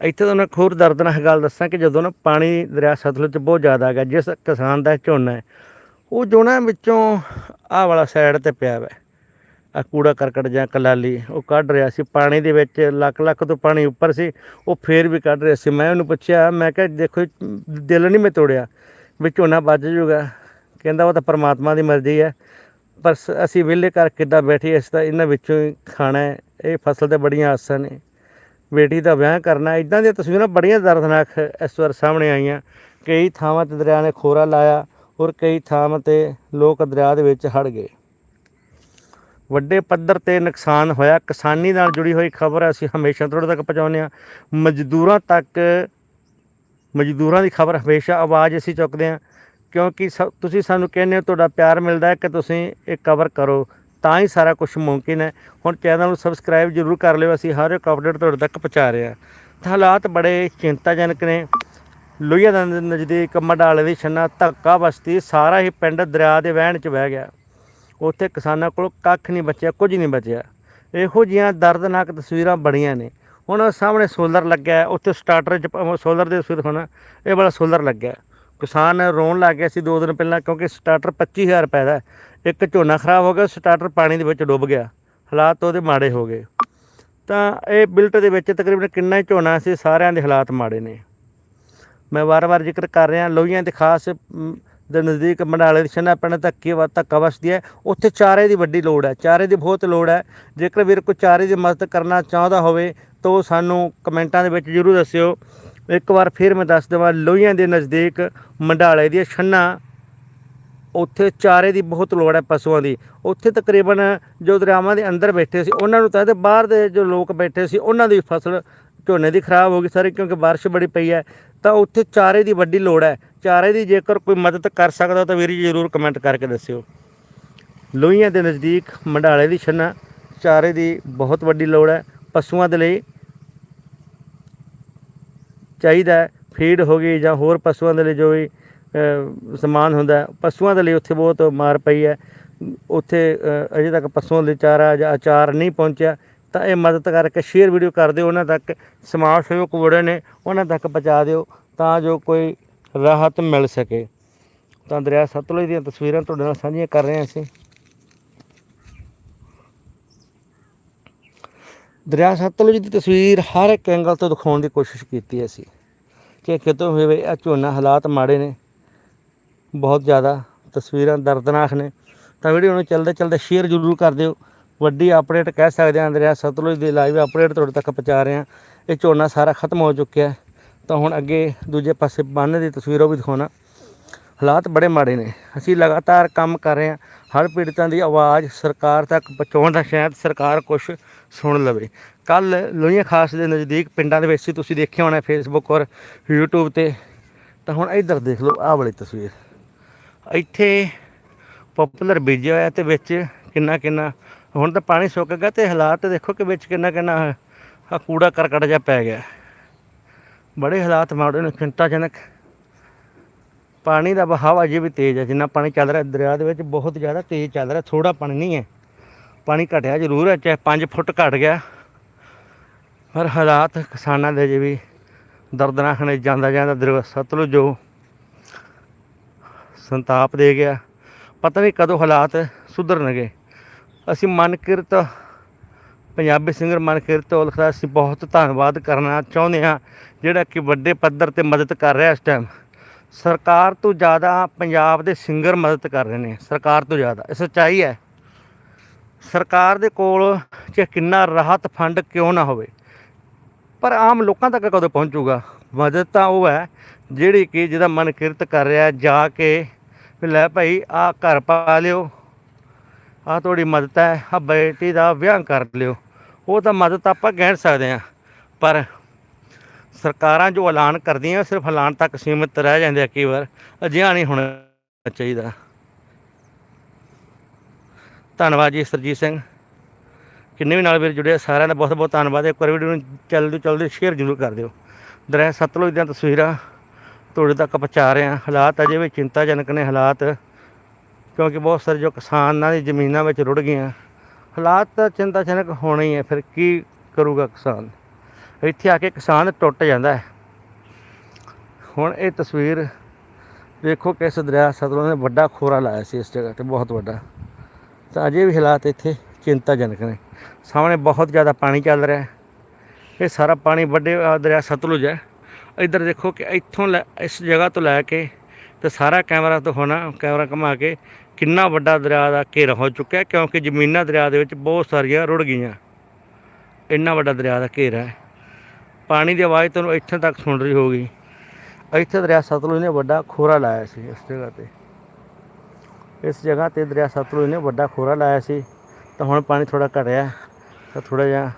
ਇੱਥੇ ਤੁਹਾਨੂੰ ਇੱਕ ਹੋਰ ਦਰਦਨਾਕ ਗੱਲ ਦੱਸਾਂ ਕਿ ਜਦੋਂ ਨਾ ਪਾਣੀ ਦਰਿਆ ਸਤਲੁਜ 'ਚ ਬਹੁਤ ਜ਼ਿਆਦਾ ਆ ਗਿਆ ਜਿਸ ਕਿਸਾਨ ਦਾ ਝੋਨਾ ਹੈ, ਉਹ ਜੋਨਾਂ ਵਿੱਚੋਂ ਆਹ ਵਾਲਾ ਸਾਈਡ ਤੇ ਪਿਆ ਵਾ। ਆ ਕੂੜਾ ਕਰਕਟ ਜਾਂ ਕਲਾਲੀ, ਉਹ ਕੱਢ ਰਿਹਾ ਸੀ। ਪਾਣੀ ਦੇ ਵਿੱਚ ਲੱਖ ਲੱਖ ਤੋਂ ਪਾਣੀ ਉੱਪਰ ਸੀ, ਉਹ ਫੇਰ ਵੀ ਕੱਢ ਰਿਹਾ ਸੀ। ਮੈਂ ਉਹਨੂੰ ਪੁੱਛਿਆ, ਮੈਂ ਕਿਹਾ, ਦੇਖੋ, ਦਿਲ ਨਹੀਂ ਮੈਂ ਤੋੜਿਆ, ਵੀ ਝੋਨਾ ਬਚ ਜਾਊਗਾ ਕਹਿੰਦਾ, ਉਹ ਤਾਂ ਪਰਮਾਤਮਾ ਦੀ ਮਰਜ਼ੀ ਹੈ। ਪਰ ਅਸੀਂ ਵਿਹਲੇ ਕਰ ਕਿੱਦਾਂ ਬੈਠੇ ਅਸੀਂ ਤਾਂ ਇਹਨਾਂ ਵਿੱਚੋਂ ਹੀ ਖਾਣਾ ਹੈ। ਇਹ ਫਸਲ ਤੇ ਬੜੀਆਂ ਆਸਾਂ ਨੇ। ਬੇਟੀ ਦਾ ਵਿਆਹ ਕਰਨਾ ਇਦਾਂ ਦੀਆਂ ਤਸਵੀਰਾਂ ਬੜੀਆਂ ਦਰਦਨਾਕ ਇਸ ਵਾਰ ਸਾਹਮਣੇ ਆਈਆਂ। ਕਈ ਥਾਵਾਂ ਤੇ ਦਰਿਆ ਨੇ ਖੋਰਾ ਲਾਇਆ ਔਰ ਕਈ ਥਾਵਾਂ ਤੇ ਲੋਕ ਦਰਿਆ ਦੇ ਵਿੱਚ ਹੜ ਗਏ। ਵੱਡੇ ਪੱਧਰ ਤੇ ਨੁਕਸਾਨ ਹੋਇਆ। ਕਿਸਾਨੀ ਨਾਲ ਜੁੜੀ ਹੋਈ ਖਬਰ ਅਸੀਂ ਹਮੇਸ਼ਾ ਤੁਹਾਡੇ ਤੱਕ ਪਹੁੰਚਾਉਂਦੇ ਹਾਂ। ਮਜ਼ਦੂਰਾਂ ਤੱਕ, ਮਜ਼ਦੂਰਾਂ ਦੀ ਖਬਰ ਹਮੇਸ਼ਾ ਆਵਾਜ਼ ਅਸੀਂ ਚੁੱਕਦੇ ਹਾਂ। ਕਿਉਂਕਿ ਸ- ਤੁਸੀਂ ਸਾਨੂੰ ਕਹਿੰਦੇ ਹੋ ਤੁਹਾਡਾ ਪਿਆਰ ਮਿਲਦਾ ਹੈ ਕਿ ਤੁਸੀਂ ਇਹ ਕਵਰ ਕਰੋ, ਤਾਂ ਹੀ ਸਾਰਾ ਕੁਝ ਮੁਮਕਿਨ ਹੈ। ਹੁਣ ਚੈਨਲ ਨੂੰ ਸਬਸਕ੍ਰਾਈਬ ਜ਼ਰੂਰ ਕਰ ਲਿਓ, ਅਸੀਂ ਹਰ ਇੱਕ ਅਪਡੇਟ ਤੁਹਾਡੇ ਤੱਕ ਪਹੁੰਚਾ ਰਹੇ ਹਾਂ। ਹਾਲਾਤ ਬੜੇ ਚਿੰਤਾਜਨਕ ਨੇ। ਲੋਹੀਆ ਦੇ ਨਜ਼ਦੀਕ ਮਡਾਲੇ ਦੀ ਛੰਨਾ ਧੱਕਾ ਬਸਤੀ, ਸਾਰਾ ਹੀ ਪਿੰਡ ਦਰਿਆ ਦੇ ਵਹਿਣ 'ਚ ਵਹਿ ਗਿਆ। ਉੱਥੇ ਕਿਸਾਨਾਂ ਕੋਲ ਕੱਖ ਨਹੀਂ ਬਚਿਆ, ਕੁਝ ਨਹੀਂ ਬਚਿਆ। ਇਹੋ ਜੀਆਂ ਦਰਦਨਾਕ ਤਸਵੀਰਾਂ ਬੜੀਆਂ ਨੇ। ਹੁਣ ਸਾਹਮਣੇ ਸੋਲਰ ਲੱਗਿਆ, ਉੱਥੇ ਸਟਾਰਟਰ 'ਚ ਸੋਲਰ ਦੇ ਤਸਵੀਰ ਹੁਣ, ਇਹ ਵਾਲਾ ਸੋਲਰ ਲੱਗਿਆ। ਕਿਸਾਨ ਰੋਣ ਲੱਗ ਗਿਆ ਸੀ ਦੋ ਦਿਨ ਪਹਿਲਾਂ ਕਿਉਂਕਿ ਸਟਾਰਟਰ 25000 ਰੁਪਏ ਦਾ ਇੱਕ ਝੋਨਾ ਖਰਾਬ ਹੋ ਗਿਆ ਸਟਾਰਟਰ ਪਾਣੀ ਦੇ ਵਿੱਚ ਡੁੱਬ ਗਿਆ। ਹਾਲਾਤ ਉਹਦੇ ਮਾੜੇ ਹੋ ਗਏ। ਤਾਂ ਇਹ ਬਿਲਟ ਦੇ ਵਿੱਚ ਤਕਰੀਬਨ ਕਿੰਨਾ ਹੀ ਝੋਨਾ ਸੀ, ਸਾਰਿਆਂ ਦੇ ਹਾਲਾਤ ਮਾੜੇ ਨੇ। ਮੈਂ ਵਾਰ-ਵਾਰ ਜ਼ਿਕਰ ਕਰ ਰਿਹਾ, ਲੋਹੀਆਂ ਦੇ ਖਾਸ ਦੇ ਨਜ਼ਦੀਕ ਮੰਡਾਲੇ ਦੇ ਛੰਨਾ ਪਿੰਡ ਧੱਕੇ ਵਾ ਧੱਕਾ ਵਸਦੀ ਹੈ। ਉੱਥੇ ਚਾਰੇ ਦੀ ਵੱਡੀ ਲੋੜ ਹੈ, ਚਾਰੇ ਦੀ ਬਹੁਤ ਲੋੜ ਹੈ। ਜੇਕਰ ਵੀਰ ਕੋਈ ਚਾਰੇ ਦੀ ਮਦਦ ਕਰਨਾ ਚਾਹੁੰਦਾ ਹੋਵੇ, ਤਾਂ ਉਹ ਸਾਨੂੰ ਕਮੈਂਟਾਂ ਦੇ ਵਿੱਚ ਜ਼ਰੂਰ ਦੱਸਿਓ। ਇੱਕ ਵਾਰ ਫਿਰ ਮੈਂ ਦੱਸ ਦੇਵਾਂ, ਲੋਹੀਆਂ ਦੇ ਨਜ਼ਦੀਕ ਮੰਡਾਲੇ ਦੀਆਂ ਛੰਨਾ। ਉੱਥੇ ਚਾਰੇ ਦੀ ਬਹੁਤ ਲੋੜ ਹੈ ਪਸ਼ੂਆਂ ਦੀ। ਉੱਥੇ ਤਕਰੀਬਨ ਜੋ ਦਰਿਆਵਾਂ ਦੇ ਅੰਦਰ ਬੈਠੇ ਸੀ, ਉਹਨਾਂ ਨੂੰ ਤਾਂ ਤੇ ਬਾਹਰ ਦੇ ਜੋ ਲੋਕ ਬੈਠੇ ਸੀ, ਉਹਨਾਂ ਦੀ ਫਸਲ ਝੋਨੇ ਦੀ ਖਰਾਬ ਹੋ ਗਈ ਸਾਰੀ, ਕਿਉਂਕਿ ਬਾਰਿਸ਼ ਬੜੀ ਪਈ ਹੈ। ਤਾਂ ਉੱਥੇ ਚਾਰੇ ਦੀ ਵੱਡੀ ਲੋੜ ਹੈ। ਚਾਰੇ ਦੀ ਜੇਕਰ ਕੋਈ ਮਦਦ ਕਰ ਸਕਦਾ ਤਾਂ ਵੀਰ ਜੀ ਜ਼ਰੂਰ ਕਮੈਂਟ ਕਰਕੇ ਦੱਸਿਓ। ਲੋਹੀਆਂ ਦੇ ਨਜ਼ਦੀਕ ਮੰਡਾਲੇ ਦੀ ਛੰਨਾ, ਚਾਰੇ ਦੀ ਬਹੁਤ ਵੱਡੀ ਲੋੜ ਹੈ ਪਸ਼ੂਆਂ ਦੇ ਲਈ। ਚਾਹੀਦਾ ਫੀਡ ਹੋ ਗਈ ਜਾਂ ਹੋਰ ਪਸ਼ੂਆਂ ਦੇ ਲਈ ਜੋ ਵੀ ਸਮਾਨ ਹੁੰਦਾ ਪਸ਼ੂਆਂ ਦੇ ਲਈ ਉੱਥੇ ਬਹੁਤ ਮਾਰ ਪਈ ਹੈ। ਉੱਥੇ ਅਜੇ ਤੱਕ ਪਸ਼ੂਆਂ ਲਈ ਚਾਰਾ ਜਾਂ ਅਚਾਰ ਨਹੀਂ ਪਹੁੰਚਿਆ। ਤਾਂ ਇਹ ਮਦਦ ਕਰਕੇ ਸ਼ੇਅਰ ਵੀਡੀਓ ਕਰ ਦਿਓ। ਉਹਨਾਂ ਤੱਕ ਸਮਾਜ ਸੇਵਕ ਬੜੇ ਨੇ ਉਹਨਾਂ ਤੱਕ ਪਹੁੰਚਾ ਦਿਓ ਤਾਂ ਜੋ ਕੋਈ ਰਾਹਤ ਮਿਲ ਸਕੇ। ਤਾਂ ਦਰਿਆ ਸਤਲੁਜ ਦੀਆਂ ਤਸਵੀਰਾਂ ਤੁਹਾਡੇ ਨਾਲ ਸਾਂਝੀਆਂ ਕਰ ਰਹੇ ਹਾਂ ਅਸੀਂ। ਦਰਿਆ ਸਤਲੁਜ ਦੀ ਤਸਵੀਰ ਹਰ ਇੱਕ ਐਂਗਲ ਤੋਂ ਦਿਖਾਉਣ ਦੀ ਕੋਸ਼ਿਸ਼ ਕੀਤੀ ਅਸੀਂ। ਕਿ ਕਿਤੋਂ ਹੋਵੇ ਇਹ ਝੋਨਾ ਹਾਲਾਤ ਮਾੜੇ ਨੇ, ਬਹੁਤ ਜ਼ਿਆਦਾ ਤਸਵੀਰਾਂ ਦਰਦਨਾਕ ਨੇ। ਤਾਂ ਵੀਡੀਓ ਨੂੰ ਚੱਲਦੇ ਚਲਦੇ ਸ਼ੇਅਰ ਜ਼ਰੂਰ ਕਰ ਦਿਓ। ਵੱਡੀ ਅਪਡੇਟ ਕਹਿ ਸਕਦੇ ਹਾਂ ਦਰਿਆ ਸਤਲੁਜ ਦੀ ਲਾਈਵ ਅਪਡੇਟ ਤੁਹਾਡੇ ਤੱਕ ਪਹੁੰਚਾ ਰਹੇ ਹਾਂ। ਇਹ ਝੋਨਾ ਸਾਰਾ ਖਤਮ ਹੋ ਚੁੱਕਿਆ ਤਾਂ ਹੁਣ ਅੱਗੇ ਦੂਜੇ ਪਾਸੇ ਬੰਨ ਦੀ ਤਸਵੀਰ ਉਹ ਵੀ ਦਿਖਾਉਣਾ। ਹਾਲਾਤ ਬੜੇ ਮਾੜੇ ਨੇ। ਅਸੀਂ ਲਗਾਤਾਰ ਕੰਮ ਕਰ ਰਹੇ ਹਾਂ। ਹਰ ਪੀੜਤਾਂ ਦੀ ਆਵਾਜ਼ ਸਰਕਾਰ ਤੱਕ ਪਹੁੰਚਾਉਣ ਦਾ ਸ਼ਾਇਦ ਸਰਕਾਰ ਕੁਝ ਸੁਣ ਲਵੇ। ਕੱਲ ਲੋਹੀਆਂ ਖਾਸ ਦੇ ਨਜ਼ਦੀਕ ਪਿੰਡਾਂ ਦੇ ਵਿੱਚ ਸੀ, ਤੁਸੀਂ ਦੇਖਿਆ ਹੋਣਾ ਫੇਸਬੁੱਕ ਔਰ YouTube ਤੇ। ਤਾਂ ਹੁਣ ਇੱਧਰ ਦੇਖ ਲਓ, ਆਹ ਵਾਲੀ ਤਸਵੀਰ। ਇੱਥੇ ਪਪੂਲਰ ਬੀਜਿਆ ਹੋਇਆ ਤੇ ਵਿੱਚ ਕਿੰਨਾ ਕਿੰਨਾ, ਹੁਣ ਤਾਂ ਪਾਣੀ ਸੁੱਕ ਗਿਆ ਤੇ ਹਾਲਾਤ ਦੇਖੋ ਕਿ ਵਿੱਚ ਕਿੰਨਾ ਕਿੰਨਾ ਆ ਕੂੜਾ ਕਰਕਟ ਜਿਹਾ ਪੈ ਗਿਆ। ਬੜੇ ਹਾਲਾਤ ਮਾੜੇ ਨੇ, ਚਿੰਤਾਜਨਕ। ਪਾਣੀ ਦਾ ਵਹਾਅ ਅਜੇ ਵੀ ਤੇਜ਼ ਹੈ, ਜਿੰਨਾ ਪਾਣੀ ਚੱਲ ਰਿਹਾ, ਦਰਿਆ ਦੇ ਵਿੱਚ ਬਹੁਤ ਜ਼ਿਆਦਾ ਤੇਜ਼ ਚੱਲ ਰਿਹਾ ਥੋੜਾ ਪਾਣੀ ਨਹੀਂ ਹੈ। ਪਾਣੀ ਘਟਿਆ ਜ਼ਰੂਰ ਹੈ, ਚਾਹੇ 5 ਫੁੱਟ ਘਟ ਗਿਆ। ਪਰ ਹਾਲਾਤ ਕਿਸਾਨਾਂ ਦੇ ਅਜੇ ਵੀ ਦਰਦਨਾਕ ਨੇ, ਜਾਂਦਾ ਜਾਂਦਾ ਦਰਿਆ ਸਤਲੁਜ ਜੋ ਸੰਤਾਪ ਦੇ ਗਿਆ। ਪਤਾ ਨਹੀਂ ਕਦੋਂ ਹਾਲਾਤ ਸੁਧਰਨਗੇ। ਅਸੀਂ ਮਨਕਿਰਤ, ਪੰਜਾਬੀ ਸਿੰਗਰ ਮਨਕਿਰਤ ਔਲਖ ਅਸੀਂ ਬਹੁਤ ਧੰਨਵਾਦ ਕਰਨਾ ਚਾਹੁੰਦੇ ਹਾਂ, ਜਿਹੜਾ ਕਿ ਵੱਡੇ ਪੱਧਰ ਤੇ ਮਦਦ ਕਰ ਰਿਹਾ ਇਸ ਟਾਈਮ ਸਰਕਾਰ ਤੋਂ ਜ਼ਿਆਦਾ ਪੰਜਾਬ ਦੇ ਸਿੰਗਰ ਮਦਦ ਕਰ ਰਹੇ ਨੇ, ਸਰਕਾਰ ਤੋਂ ਜ਼ਿਆਦਾ। ਇਹ ਸੱਚਾਈ ਹੈ। ਸਰਕਾਰ ਦੇ ਕੋਲ ਚਾਹੇ ਕਿੰਨਾ ਰਾਹਤ ਫੰਡ ਕਿਉਂ ਨਾ ਹੋਵੇ। ਪਰ ਆਮ ਲੋਕਾਂ ਤੱਕ ਕਦੋਂ ਪਹੁੰਚੂਗਾ? ਮਦਦ ਤਾਂ ਉਹ ਹੈ ਜਿਹੜੀ ਕਿ ਜਿਹਦਾ ਮਨ ਕਿਰਤ ਕਰ ਰਿਹਾ ਜਾ ਕੇ ਵੀ ਲੈ ਭਾਈ, ਆ ਘਰ ਪਾ ਲਿਓ। ਆ ਤੁਹਾਡੀ ਮਦਦ ਹੈ ਆ ਬੇਟੀ ਦਾ ਵਿਆਹ ਕਰ ਲਿਓ। ਉਹ ਤਾਂ ਮਦਦ ਆਪਾਂ ਕਹਿ ਸਕਦੇ ਹਾਂ, ਪਰ ਸਰਕਾਰਾਂ ਜੋ ਐਲਾਨ ਕਰਦੀਆਂ, ਸਿਰਫ ਐਲਾਨ ਤੱਕ ਸੀਮਿਤ ਰਹਿ ਜਾਂਦੇ ਆ ਕਈ ਵਾਰ, ਅਜਿਹਾ ਨਹੀਂ ਹੋਣਾ ਚਾਹੀਦਾ। ਧੰਨਵਾਦ ਜੀ ਸਰਜੀਤ ਸਿੰਘ। ਕਿੰਨੇ ਵੀ ਨਾਲ ਵੀਰ ਜੁੜੇ ਸਾਰਿਆਂ ਦਾ ਬਹੁਤ ਬਹੁਤ ਧੰਨਵਾਦ। ਇੱਕ ਵਾਰ ਵੀਡੀਓ ਨੂੰ ਚੱਲਦੇ ਚੱਲਦੇ ਸ਼ੇਅਰ ਜ਼ਰੂਰ ਕਰ ਦਿਓ। ਦਰਿਆ ਸਤਲੁਜ ਦੀਆਂ ਤਸਵੀਰਾਂ ਤੁਹਾਡੇ ਤੱਕ ਪਹੁੰਚਾ ਰਹੇ ਹਾਂ। ਹਾਲਾਤ ਅਜੇ ਵੀ ਚਿੰਤਾਜਨਕ ਨੇ ਹਾਲਾਤ, ਕਿਉਂਕਿ ਬਹੁਤ ਸਾਰੇ ਜੋ ਕਿਸਾਨਾਂ ਦੀ ਜ਼ਮੀਨਾਂ ਵਿੱਚ ਰੁੜ ਗਈਆਂ। ਹਾਲਾਤ ਤਾਂ ਚਿੰਤਾਜਨਕ ਹੋਣੇ ਹੀ ਹੈ ਫਿਰ ਕੀ ਕਰੂਗਾ ਕਿਸਾਨ? ਇੱਥੇ ਆ ਕੇ ਕਿਸਾਨ ਟੁੱਟ ਜਾਂਦਾ ਹੈ। ਹੁਣ ਇਹ ਤਸਵੀਰ ਦੇਖੋ ਕਿਸ ਦਰਿਆ ਸਤਲੁਜ ਨੇ ਵੱਡਾ ਖੋਰਾ ਲਾਇਆ ਸੀ ਇਸ ਜਗ੍ਹਾ ਤੇ, ਬਹੁਤ ਵੱਡਾ। ਤਾਂ ਅਜੇ ਵੀ ਹਾਲਾਤ ਇੱਥੇ ਚਿੰਤਾਜਨਕ ਨੇ। ਸਾਹਮਣੇ ਬਹੁਤ ਜ਼ਿਆਦਾ ਪਾਣੀ ਚੱਲ ਰਿਹਾ ਹੈ। ਇਹ ਸਾਰਾ ਪਾਣੀ ਵੱਡੇ ਦਰਿਆ ਸਤਲੁਜ ਹੈ। ਇੱਧਰ ਦੇਖੋ ਕਿ ਇੱਥੋਂ ਲੈ, ਇਸ ਜਗ੍ਹਾ ਤੋਂ ਲੈ ਕੇ ਤੇ ਸਾਰਾ ਕੈਮਰਾ ਤੋਂ ਹੋਣਾ, ਕੈਮਰਾ ਘੁਮਾ ਕੇ ਕਿੰਨਾ ਵੱਡਾ ਦਰਿਆ ਦਾ ਘੇਰਾ ਹੋ ਚੁੱਕਿਆ ਕਿਉਂਕਿ ਜ਼ਮੀਨਾਂ ਦਰਿਆ ਦੇ ਵਿੱਚ ਬਹੁਤ ਸਾਰੀਆਂ ਰੁੜ ਗਈਆਂ। ਇੰਨਾ ਵੱਡਾ ਦਰਿਆ ਦਾ ਘੇਰਾ ਹੈ। ਪਾਣੀ ਦੀ ਆਵਾਜ਼ ਤੁਹਾਨੂੰ ਇੱਥੇ ਤੱਕ ਸੁਣ ਰਹੀ ਹੋਗੀ ਇੱਥੇ ਦਰਿਆ ਸਤਲੁਜ ਨੇ ਵੱਡਾ ਖੋਰਾ ਲਾਇਆ ਸੀ ਇਸ ਜਗ੍ਹਾ ਤੇ। ਇਸ ਜਗ੍ਹਾ ਤੇ ਦਰਿਆ ਸਤਲੁਜ ਨੇ ਵੱਡਾ ਖੋਰਾ ਲਾਇਆ ਸੀ। ਤਾਂ ਹੁਣ ਪਾਣੀ ਥੋੜਾ ਘਟਿਆ ਤਾਂ ਥੋੜਾ ਜਿਹਾ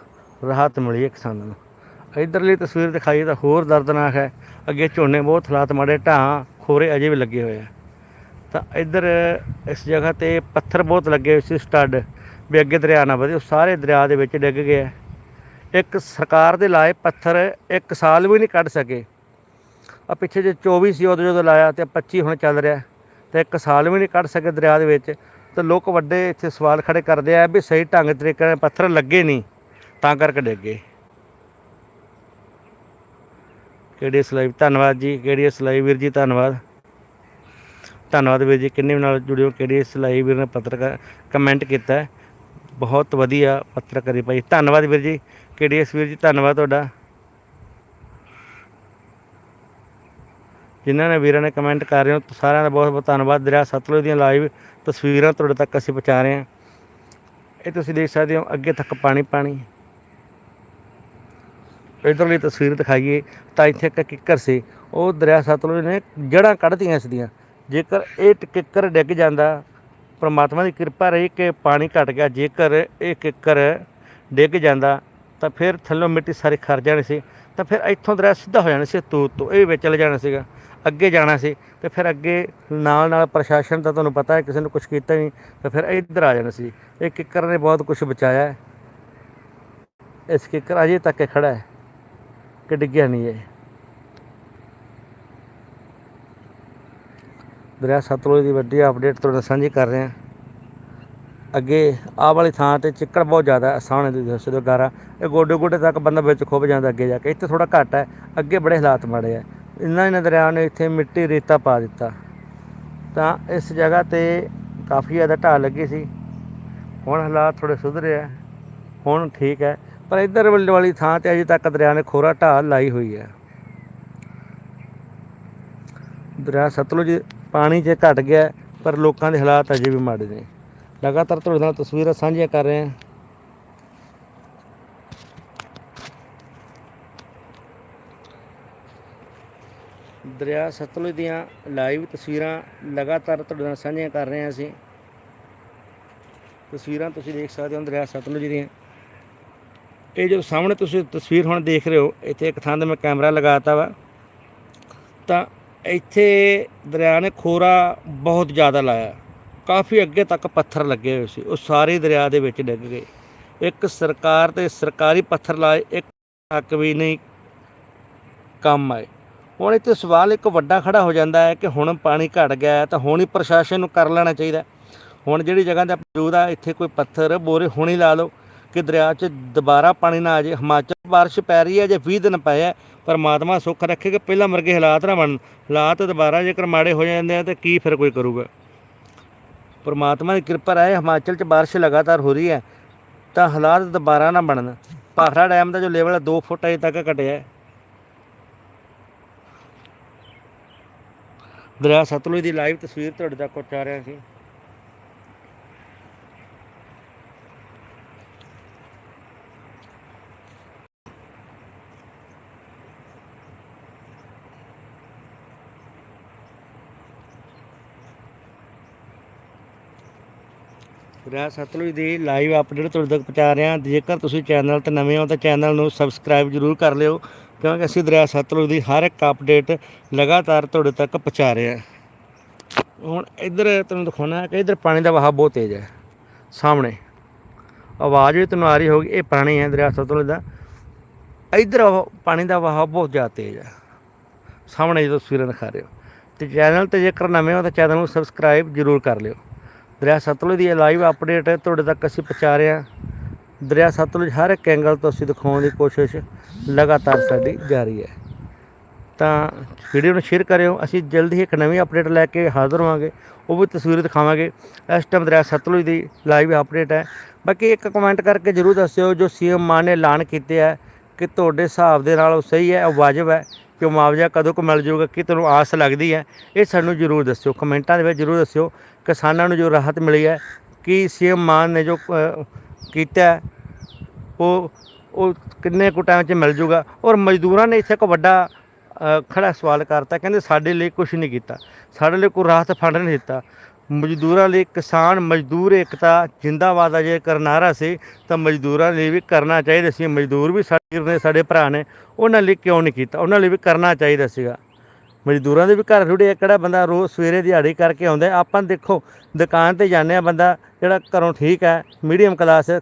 ਰਾਹਤ ਮਿਲੀ ਹੈ ਕਿਸਾਨਾਂ ਨੂੰ। ਇਧਰਲੀ ਤਸਵੀਰ ਦਿਖਾਈ ਤਾਂ ਹੋਰ ਦਰਦਨਾਕ ਹੈ। ਅੱਗੇ ਝੋਨੇ ਬਹੁਤ ਹਾਲਾਤ ਮਾੜੇ ਢਾਂ ਖੋਰੇ ਅਜੇ ਵੀ ਲੱਗੇ ਹੋਏ ਆ। ਤਾਂ ਇੱਧਰ ਇਸ ਜਗ੍ਹਾ ਤੇ ਪੱਥਰ ਬਹੁਤ ਲੱਗੇ ਹੋਏ ਸੀ ਸਟੱਡ, ਵੀ ਅੱਗੇ ਦਰਿਆ ਨਾ ਵਧੇ, ਉਹ ਸਾਰੇ ਦਰਿਆ ਦੇ ਵਿੱਚ ਡਿੱਗ ਗਏ ਆ। ਇੱਕ ਸਰਕਾਰ ਦੇ ਲਾਏ ਪੱਥਰ ਇੱਕ ਸਾਲ ਵੀ ਨਹੀਂ ਕੱਢ ਸਕੇ। ਆ ਪਿੱਛੇ ਜੇ 24 ਸੀ, ਉਦੋਂ ਜਦੋਂ ਲਾਇਆ ਤੇ 25 ਹੁਣ ਚੱਲ ਰਿਹਾ, ਤੇ ਇੱਕ ਸਾਲ ਵੀ ਨਹੀਂ ਕੱਢ ਸਕੇ ਦਰਿਆ ਦੇ ਵਿੱਚ। ਤੇ ਲੋਕ ਵੱਡੇ ਇੱਥੇ ਸਵਾਲ ਖੜੇ ਕਰਦੇ ਆ ਵੀ ਸਹੀ ਢੰਗ ਤਰੀਕੇ ਨਾਲ ਪੱਥਰ ਲੱਗੇ ਨਹੀਂ, ਤਾਂ ਕਰਕੇ ਡਿੱਗੇ ਕਿਹੜੀ ਸਲਾਈ? ਧੰਨਵਾਦ ਜੀ, ਕਿਹੜੀ ਸਲਾਈ ਵੀਰ ਜੀ, ਧੰਨਵਾਦ। ਧੰਨਵਾਦ ਵੀਰ ਜੀ, ਕਿੰਨੇ ਨਾਲ ਜੁੜਿਓ, ਕਿਹੜੀ ਸਲਾਈ ਵੀਰ ਨੇ ਪੱਤਰਕਾਰ ਕਮੈਂਟ ਕੀਤਾ ਬਹੁਤ ਵਧੀਆ ਪੱਤਰਕਾਰੀ ਭਾਈ। ਧੰਨਵਾਦ ਵੀਰ ਜੀ, ਕਿਹੜੀ ਵੀਰ ਜੀ, ਧੰਨਵਾਦ ਤੁਹਾਡਾ। ਜਿਨ੍ਹਾਂ ਨੇ ਵੀਰਾਂ ਨੇ ਕਮੈਂਟ ਕਰ ਰਹੇ ਹੋ ਸਾਰਿਆਂ ਦਾ ਬਹੁਤ ਬਹੁਤ ਧੰਨਵਾਦ। ਦਰਿਆ ਸਤਲੁਜ ਦੀਆਂ ਲਾਈਵ ਤਸਵੀਰਾਂ ਤੁਹਾਡੇ ਤੱਕ ਅਸੀਂ ਪਹੁੰਚਾ ਰਹੇ ਹਾਂ। ਇਹ ਤੁਸੀਂ ਦੇਖ ਸਕਦੇ ਹੋ, ਅੱਗੇ ਤੱਕ ਪਾਣੀ ਪਾਣੀ ਇਧਰਲੀ ਤਸਵੀਰ ਦਿਖਾਈਏ, ਤਾਂ ਇੱਥੇ ਇੱਕ ਕਿੱਕਰ ਸੀ। ਉਹ ਦਰਿਆ ਸਤਲੁਜ ਨੇ ਜੜ੍ਹਾਂ ਕੱਢਤੀਆਂ ਇਸ ਦੀਆਂ ਜੇਕਰ ਇਹ ਕਿੱਕਰ ਡਿੱਗ ਜਾਂਦਾ, ਪਰਮਾਤਮਾ ਦੀ ਕਿਰਪਾ ਰਹੀ ਕਿ ਪਾਣੀ ਘਟ ਗਿਆ। ਜੇਕਰ ਇਹ ਕਿੱਕਰ ਡਿੱਗ ਜਾਂਦਾ, ਤਾਂ ਫਿਰ ਥੱਲੋਂ ਮਿੱਟੀ ਸਾਰੀ ਖਰ ਜਾਣੀ ਸੀ। ਤਾਂ ਫਿਰ ਇੱਥੋਂ ਦਰਿਆ ਸਿੱਧਾ ਹੋ ਜਾਣਾ ਸੀ ਤੂਤ ਤੋਂ। ਇਹ ਵਿੱਚ ਚਲੇ ਜਾਣਾ ਸੀਗਾ। ਅੱਗੇ ਜਾਣਾ ਸੀ ਤੇ ਫਿਰ ਅੱਗੇ ਨਾਲ ਨਾਲ ਪ੍ਰਸ਼ਾਸਨ ਦਾ ਤੁਹਾਨੂੰ ਪਤਾ ਹੈ, ਕਿਸੇ ਨੂੰ ਕੁਝ ਕੀਤਾ ਨਹੀਂ, ਤਾਂ ਫਿਰ ਇੱਧਰ ਆ ਜਾਣਾ ਸੀ। ਇਹ ਕਿੱਕਰ ਨੇ ਬਹੁਤ ਕੁਝ ਬਚਾਇਆ ਇਸ ਕਿੱਕਰ ਅਜੇ ਤੱਕ ਇਹ ਖੜਾ ਹੈ ਕਿ ਡਿੱਗਿਆ ਨਹੀਂ ਹੈ ਦਰਿਆ ਸਤਲੁਜ ਦੀ ਵੱਡੀ ਅਪਡੇਟ ਤੁਹਾਡੇ ਨਾਲ ਸਾਂਝੀ ਕਰ ਰਹੇ। ਹਾਂ ਅੱਗੇ ਆਹ ਵਾਲੀ ਥਾਂ ਤੇ ਚਿੱਕੜ ਬਹੁਤ ਜ਼ਿਆਦਾ ਹੈ, ਸਾਹਮਣੇ ਤੁਸੀਂ ਦੱਸੋ ਜੋ ਗਾਰਾ। ਇਹ ਗੋਡੇ ਗੋਡੇ ਤੱਕ ਬੰਦਾ ਵਿੱਚ ਖੁੱਭ ਜਾਂਦਾ ਅੱਗੇ ਜਾ ਕੇ। ਇੱਥੇ ਥੋੜਾ ਘੱਟ ਹੈ, ਅੱਗੇ ਬੜੇ ਹਾਲਾਤ ਮਾੜੇ ਹੈ। ਇਹਨਾਂ ਇਹਨਾਂ ਦਰਿਆ ਨੇ ਇੱਥੇ ਮਿੱਟੀ ਰੇਤਾ ਪਾ ਦਿੱਤਾ। ਤਾਂ ਇਸ ਜਗ੍ਹਾ ਤੇ ਕਾਫੀ ਜ਼ਿਆਦਾ ਢਾਹ ਲੱਗੀ ਸੀ। ਹੁਣ ਹਾਲਾਤ ਥੋੜੇ ਸੁਧਰੇ ਆ। ਹੁਣ ਠੀਕ ਹੈ। ਪਰ ਇੱਧਰ ਵੱਲ ਵਾਲੀ ਥਾਂ ਤੇ ਅਜੇ ਤੱਕ ਦਰਿਆ ਨੇ ਖੋਰਾ ਢਾਹ ਲਾਈ ਹੋਈ ਹੈ। ਦਰਿਆ ਸਤਲੁਜ ਪਾਣੀ 'ਚ ਘਟ ਗਿਆ, ਪਰ ਲੋਕਾਂ ਦੇ ਹਾਲਾਤ ਅਜੇ ਵੀ ਮਾੜੇ ਨੇ। ਲਗਾਤਾਰ ਤੁਹਾਡੇ ਨਾਲ ਤਸਵੀਰਾਂ ਸਾਂਝੀਆਂ ਕਰ ਰਹੇ ਹਾਂ। ਦਰਿਆ ਸਤਲੁਜ ਦੀਆਂ ਲਾਈਵ ਤਸਵੀਰਾਂ ਲਗਾਤਾਰ ਤੁਹਾਡੇ ਨਾਲ ਸਾਂਝੀਆਂ ਕਰ ਰਹੇ ਹਾਂ ਅਸੀਂ। ਤਸਵੀਰਾਂ ਤੁਸੀਂ ਦੇਖ ਸਕਦੇ ਹੋ ਦਰਿਆ ਸਤਲੁਜ ਦੀਆਂ। ਇਹ ਜੋ ਸਾਹਮਣੇ ਤੁਸੀਂ ਤਸਵੀਰ ਹੁਣ ਦੇਖ ਰਹੇ ਹੋ, ਇੱਥੇ ਇੱਕ ਥਾਂ ਤੇ ਮੈਂ ਕੈਮਰਾ ਲਗਾਤਾ ਵਾ। ਤਾਂ ਇੱਥੇ ਦਰਿਆ ਨੇ ਖੋਰਾ ਬਹੁਤ ਜ਼ਿਆਦਾ ਲਾਇਆ। ਕਾਫੀ ਅੱਗੇ ਤੱਕ ਪੱਥਰ ਲੱਗੇ ਹੋਏ ਸੀ। ਉਹ ਸਾਰੇ ਦਰਿਆ ਦੇ ਵਿੱਚ ਡਿੱਗ ਗਏ। ਇੱਕ ਸਰਕਾਰ ਤੇ ਸਰਕਾਰੀ ਪੱਥਰ ਲਾਏ, ਇੱਕ ਤੱਕ ਵੀ ਨਹੀਂ, ਕੰਮ ਆਏ। ਹੁਣ ਇੱਥੇ ਸਵਾਲ ਇੱਕ ਵੱਡਾ ਖੜਾ ਹੋ ਜਾਂਦਾ ਹੈ ਕਿ ਹੁਣ ਪਾਣੀ ਘਟ ਗਿਆ ਹੈ ਤਾਂ ਹੁਣ ਹੀ ਪ੍ਰਸ਼ਾਸਨ ਨੂੰ ਕਰ ਲੈਣਾ ਚਾਹੀਦਾ ਹੁਣ ਜਿਹੜੀ ਜਗ੍ਹਾ ਤੇ ਮੌਜੂਦ ਆ, ਇੱਥੇ ਕੋਈ ਪੱਥਰ, ਬੋਰੇ ਹੁਣ ਲਾ ਲਓ ਕਿ ਦਰਿਆ 'ਚ ਦੁਬਾਰਾ ਪਾਣੀ ਨਾ ਆ ਜਾਏ। ਹਿਮਾਚਲ ਬਾਰਿਸ਼ ਪੈ ਰਹੀ ਹੈ ਜੇ 20 ਦਿਨ ਪਏ ਹੈ। ਪਰਮਾਤਮਾ ਸੁੱਖ ਰੱਖੇ ਕਿ ਪਹਿਲਾਂ ਵਰਗੇ ਹਾਲਾਤ ਨਾ ਬਣਨ। ਹਾਲਾਤ ਦੁਬਾਰਾ ਜੇਕਰ ਮਾੜੇ ਹੋ ਜਾਂਦੇ ਆ, ਤਾਂ ਕੀ ਫਿਰ ਕੋਈ ਕਰੂਗਾ? ਪਰਮਾਤਮਾ ਦੀ ਕਿਰਪਾ ਰਹੇ ਹਿਮਾਚਲ 'ਚ ਬਾਰਿਸ਼ ਲਗਾਤਾਰ ਹੋ ਰਹੀ ਹੈ ਤਾਂ ਹਾਲਾਤ ਦੁਬਾਰਾ ਨਾ ਬਣਨ। ਭਾਖੜਾ ਡੈਮ ਦਾ ਜੋ ਲੈਵਲ ਹੈ 2 ਫੁੱਟ ਅਜੇ ਤੱਕ ਘਟਿਆ ਦਰਿਆ ਸਤਲੁਜ ਦੀ ਲਾਈਵ ਤਸਵੀਰ ਤੁਹਾਡੇ ਤੱਕ ਪਹੁੰਚਾ ਰਿਹਾ ਸੀ। ਦਰਿਆ ਸਤਲੁਜ ਦੀ ਲਾਈਵ ਅਪਡੇਟ ਤੁਹਾਡੇ ਤੱਕ ਪਹੁੰਚਾ ਰਿਹਾ। ਜੇਕਰ ਤੁਸੀਂ ਚੈਨਲ ਤੇ ਨਵੇਂ ਹੋ ਤਾਂ ਚੈਨਲ ਨੂੰ ਸਬਸਕ੍ਰਾਈਬ ਜ਼ਰੂਰ ਕਰ ਲਿਓ। ਕਿਉਂਕਿ ਅਸੀਂ ਦਰਿਆ ਸਤਲੁਜ ਦੀ ਹਰ ਇੱਕ ਅਪਡੇਟ ਲਗਾਤਾਰ ਤੁਹਾਡੇ ਤੱਕ ਪਹੁੰਚਾ ਰਹੇ ਹਾਂ। ਹੁਣ ਇੱਧਰ ਤੁਹਾਨੂੰ ਦਿਖਾਉਣਾ ਹੈ ਕਿ ਇੱਧਰ ਪਾਣੀ ਦਾ ਵਹਾਅ ਬਹੁਤ ਤੇਜ਼ ਹੈ। ਸਾਹਮਣੇ ਆਵਾਜ਼ ਵੀ ਤੁਹਾਨੂੰ ਆ ਰਹੀ ਹੋਗੀ ਇਹ ਪਾਣੀ ਹੈ ਦਰਿਆ ਸਤਲੁਜ ਦਾ। ਇੱਧਰ ਉਹ ਪਾਣੀ ਦਾ ਵਹਾਅ ਬਹੁਤ ਜ਼ਿਆਦਾ ਤੇਜ਼ ਹੈ। ਸਾਹਮਣੇ ਜਦੋਂ ਤਸਵੀਰਾਂ ਦਿਖਾ ਰਹੇ ਹੋ। ਤੇ ਚੈਨਲ ਤੇ ਜੇਕਰ ਨਵੇਂ ਹੋ ਤਾਂ ਚੈਨਲ ਨੂੰ ਸਬਸਕ੍ਰਾਈਬ ਜ਼ਰੂਰ ਕਰ ਲਿਓ। ਦਰਿਆ ਸਤਲੁਜ ਦੀ ਲਾਈਵ ਅਪਡੇਟ ਤੁਹਾਡੇ ਤੱਕ ਅਸੀਂ ਪਹੁੰਚਾ ਰਹੇ ਹਾਂ। ਦਰਿਆ ਸਤਲੁਜ ਹਰ ਇੱਕ ਐਂਗਲ ਤੋਂ ਅਸੀਂ ਦਿਖਾਉਣ ਦੀ ਕੋਸ਼ਿਸ਼ ਲਗਾਤਾਰ ਸਾਡੀ ਜਾਰੀ ਹੈ। ਤਾਂ ਵੀਡੀਓ ਨੂੰ ਸ਼ੇਅਰ ਕਰਿਓ, ਅਸੀਂ ਜਲਦੀ ਹੀ ਇੱਕ ਨਵੀਂ ਅਪਡੇਟ ਲੈ ਕੇ ਹਾਜ਼ਰ ਹੋਵਾਂਗੇ। ਉਹ ਵੀ ਤਸਵੀਰ ਦਿਖਾਵਾਂਗੇ। ਇਸ ਟਾਈਮ ਦਰਿਆ ਸਤਲੁਜ ਦੀ ਲਾਈਵ ਅਪਡੇਟ ਹੈ। ਬਾਕੀ ਇੱਕ ਕਮੈਂਟ ਕਰਕੇ ਜਰੂਰ ਦੱਸਿਓ, ਜੋ ਸੀਐਮ ਮਾਨ ਨੇ ਐਲਾਨ ਕੀਤੇ ਹੈ ਕਿ ਤੁਹਾਡੇ ਹਿਸਾਬ ਦੇ ਨਾਲ ਉਹ ਸਹੀ ਹੈ, ਉਹ ਵਾਜਬ ਹੈ, ਕਿ ਉਹ ਮੁਆਵਜ਼ਾ ਕਦੋਂ ਕੁ ਮਿਲ ਜਾਊਗਾ, ਕਿ ਤੁਹਾਨੂੰ ਆਸ ਲੱਗਦੀ ਹੈ, ਇਹ ਸਾਨੂੰ ਜਰੂਰ ਦੱਸਿਓ। ਕਮੈਂਟਾਂ ਦੇ ਵਿੱਚ ਜਰੂਰ ਦੱਸਿਓ ਕਿਸਾਨਾਂ ਨੂੰ ਜੋ ਰਾਹਤ ਮਿਲੀ ਹੈ, ਕਿ ਸੀਐਮ ਮਾਨ ਨੇ ਜੋ ਕੀਤਾ ਉਹ ਉਹ ਕਿੰਨੇ ਕੁ ਟਾਈਮ 'ਚ ਮਿਲ ਜੂਗਾ। ਔਰ ਮਜ਼ਦੂਰਾਂ ਨੇ ਇੱਥੇ ਇੱਕ ਵੱਡਾ ਅ, ਖੜਾ ਸਵਾਲ ਕਰਤਾ। ਕਹਿੰਦੇ ਸਾਡੇ ਲਈ ਕੁਝ ਨਹੀਂ ਕੀਤਾ। ਸਾਡੇ ਲਈ ਕੋਈ ਰਾਹਤ ਫੰਡ ਨਹੀਂ ਦਿੱਤਾ। ਮਜ਼ਦੂਰਾਂ ਲਈ ਕਿਸਾਨ ਮਜ਼ਦੂਰ ਏਕਤਾ ਜਿੰਦਾਬਾਦ ਆ। ਜੇ ਕਰਨਾਰਾ ਸੀ ਤਾਂ ਮਜ਼ਦੂਰਾਂ ਲਈ ਵੀ ਕਰਨਾ ਚਾਹੀਦਾ ਸੀ। ਮਜ਼ਦੂਰ ਵੀ ਸਾਡੇ ਨੇ ਸਾਡੇ ਭਰਾ ਨੇ। ਉਹਨਾਂ ਲਈ ਕਿਉਂ ਨਹੀਂ ਕੀਤਾ? ਉਹਨਾਂ ਲਈ ਵੀ ਕਰਨਾ ਚਾਹੀਦਾ ਸੀਗਾ। ਮਜ਼ਦੂਰਾਂ ਦੇ ਵੀ ਘਰ ਥੋੜੇ ਕਿਹੜਾ ਬੰਦਾ ਰੋਜ਼ ਸਵੇਰੇ ਦਿਹਾੜੀ ਕਰਕੇ ਆਉਂਦਾ ਆਪਾਂ ਦੇਖੋ ਦੁਕਾਨ ਤੇ ਜਾਂਦੇ ਆ ਬੰਦਾ ਜਿਹੜਾ ਘਰੋਂ ਠੀਕ ਹੈ ਮੀਡੀਅਮ ਕਲਾਸ ਹੈ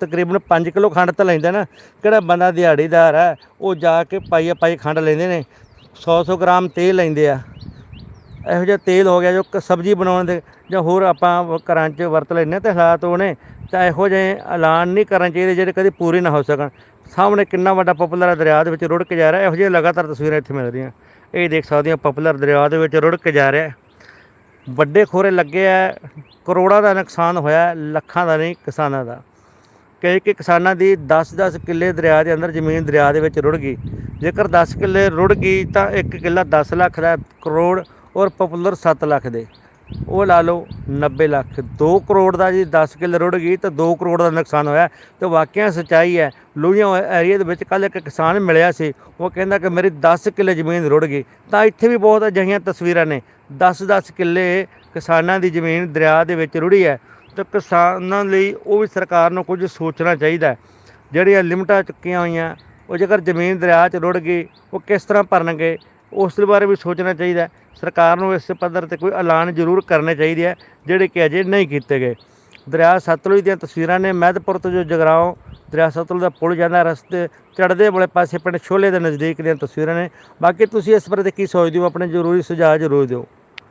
ਤਕਰੀਬਨ 5 ਕਿਲੋ ਖੰਡ ਤਾਂ ਲੈਂਦਾ ਨਾ, ਕਿਹੜਾ ਬੰਦਾ ਦਿਹਾੜੀਦਾਰ ਹੈ, ਉਹ ਜਾ ਕੇ ਪਾਈਆ ਪਾਈ ਖੰਡ ਲੈਂਦੇ ਨੇ 100 100 ਗ੍ਰਾਮ ਤੇਲ ਲੈਂਦੇ ਆ। ਇਹੋ ਜਿਹਾ ਤੇਲ ਹੋ ਗਿਆ ਜੋ ਕ- ਸਬਜ਼ੀ ਬਣਾਉਣ ਦੇ, ਜਾਂ ਹੋਰ ਆਪਾਂ ਘਰਾਂ 'ਚ ਵਰਤ ਲੈਂਦੇ ਹਾਂ ਤੇ ਹਾਲਾਤ ਉਹਨੇ ਤਾਂ ਇਹੋ ਜਿਹੇ ਐਲਾਨ ਨਹੀਂ ਕਰਨੇ ਚਾਹੀਦੇ ਜਿਹੜੇ ਕਦੇ ਪੂਰੇ ਨਾ ਹੋ ਸਕਣ। ਸਾਹਮਣੇ ਕਿੰਨਾ ਵੱਡਾ ਪਪੂਲਰ ਦਰਿਆ ਦੇ ਵਿੱਚ ਰੁੜ ਕੇ ਜਾ ਰਿਹਾ, ਇਹੋ ਜਿਹੀਆਂ ਲਗਾਤਾਰ ਤਸਵੀਰਾਂ ਇੱਥੇ ਮਿਲ ਰਹੀਆਂ ਇਹ ਦੇਖ ਸਕਦੇ ਹੋ ਪਪੂਲਰ ਦਰਿਆ ਦੇ ਵਿੱਚ ਰੁੜ ਕੇ ਜਾ ਰਿਹਾ। ਵੱਡੇ ਖੋਰੇ ਲੱਗੇ ਆ ਕਰੋੜਾਂ ਦਾ ਨੁਕਸਾਨ ਹੋਇਆ, ਲੱਖਾਂ ਦਾ ਨਹੀਂ, ਕਿਸਾਨਾਂ ਦਾ। ਕਈ ਕਿ ਕਿਸਾਨਾਂ ਦੀ 10-10 ਕਿੱਲੇ ਦਰਿਆ ਦੇ ਅੰਦਰ ਜ਼ਮੀਨ ਦਰਿਆ ਦੇ ਵਿੱਚ ਰੁੜ ਗਈ। ਜੇਕਰ 10 ਕਿੱਲੇ ਰੁੜ ਗਈ ਤਾਂ ਇੱਕ ਕਿੱਲਾ 10 ਲੱਖ ਦਾ ਕਰੋੜ ਔਰ ਪਪੂਲਰ 7 ਲੱਖ ਦੇ। ਉਹ ਲਾ ਲਓ 90 ਲੱਖ। 2 ਕਰੋੜ ਦਾ ਜੀ 10 ਕਿੱਲੇ ਰੁੜ ਗਈ ਤਾਂ 2 ਕਰੋੜ ਦਾ ਨੁਕਸਾਨ ਹੋਇਆ। ਤੇ ਵਾਕਿਆ ਸੱਚਾਈ ਹੈ ਲੋਹੀਆਂ ਏਰੀਆ ਦੇ ਵਿੱਚ ਕੱਲ ਇੱਕ ਕਿਸਾਨ ਮਿਲਿਆ ਸੀ। ਉਹ ਕਹਿੰਦਾ ਕਿ ਮੇਰੀ 10 ਕਿੱਲੇ ਜ਼ਮੀਨ ਰੁੜ ਗਈ। ਤਾਂ ਇੱਥੇ ਵੀ ਬਹੁਤ ਅਜਿਹੀਆਂ ਤਸਵੀਰਾਂ ਨੇ। 10-10 ਕਿੱਲੇ ਕਿਸਾਨਾਂ ਦੀ ਜ਼ਮੀਨ ਦਰਿਆ ਦੇ ਵਿੱਚ ਰੁੜੀ ਹੈ ਤਾਂ ਕਿਸਾਨਾਂ ਲਈ ਉਹ ਵੀ ਸਰਕਾਰ ਨੂੰ ਕੁਝ ਸੋਚਣਾ ਚਾਹੀਦਾ ਜਿਹੜੀਆਂ ਲਿਮਟਾਂ ਚੁੱਕੀਆਂ ਹੋਈਆਂ, ਉਹ ਜੇਕਰ ਜ਼ਮੀਨ ਦਰਿਆ 'ਚ ਰੁੜ ਗਈ, ਉਹ ਕਿਸ ਤਰ੍ਹਾਂ ਭਰਨਗੇ, ਉਸ ਦੇ ਬਾਰੇ ਵੀ ਸੋਚਣਾ ਚਾਹੀਦਾ ਸਰਕਾਰ ਨੂੰ ਇਸ ਪੱਧਰ ਤੇ ਕੋਈ ਐਲਾਨ ਜ਼ਰੂਰ ਕਰਨੇ ਚਾਹੀਦੇ ਹੈ, ਜਿਹੜੇ ਕਿ ਅਜੇ ਨਹੀਂ ਕੀਤੇ ਗਏ। ਦਰਿਆ ਸਤਲੁਜ ਦੀਆਂ ਤਸਵੀਰਾਂ ਨੇ ਮਹਿਦਪੁਰ ਤੋਂ ਜੋ ਜਗਰਾਓਂ ਦਰਿਆ ਸਤਲੁਜ ਦਾ ਪੁਲ ਜਾਂਦਾ, ਰਸਤੇ ਚੜ੍ਹਦੇ ਵਾਲੇ ਪਾਸੇ ਪਿੰਡ ਛੋਲੇ ਦੇ ਨਜ਼ਦੀਕ ਦੀਆਂ ਤਸਵੀਰਾਂ ਨੇ। ਬਾਕੀ ਤੁਸੀਂ ਇਸ ਬਾਰੇ ਕੀ ਸੋਚਦੇ ਹੋ? ਆਪਣੇ ਜ਼ਰੂਰੀ ਸੁਝਾਅ ਜ਼ਰੂਰ ਦਿਓ।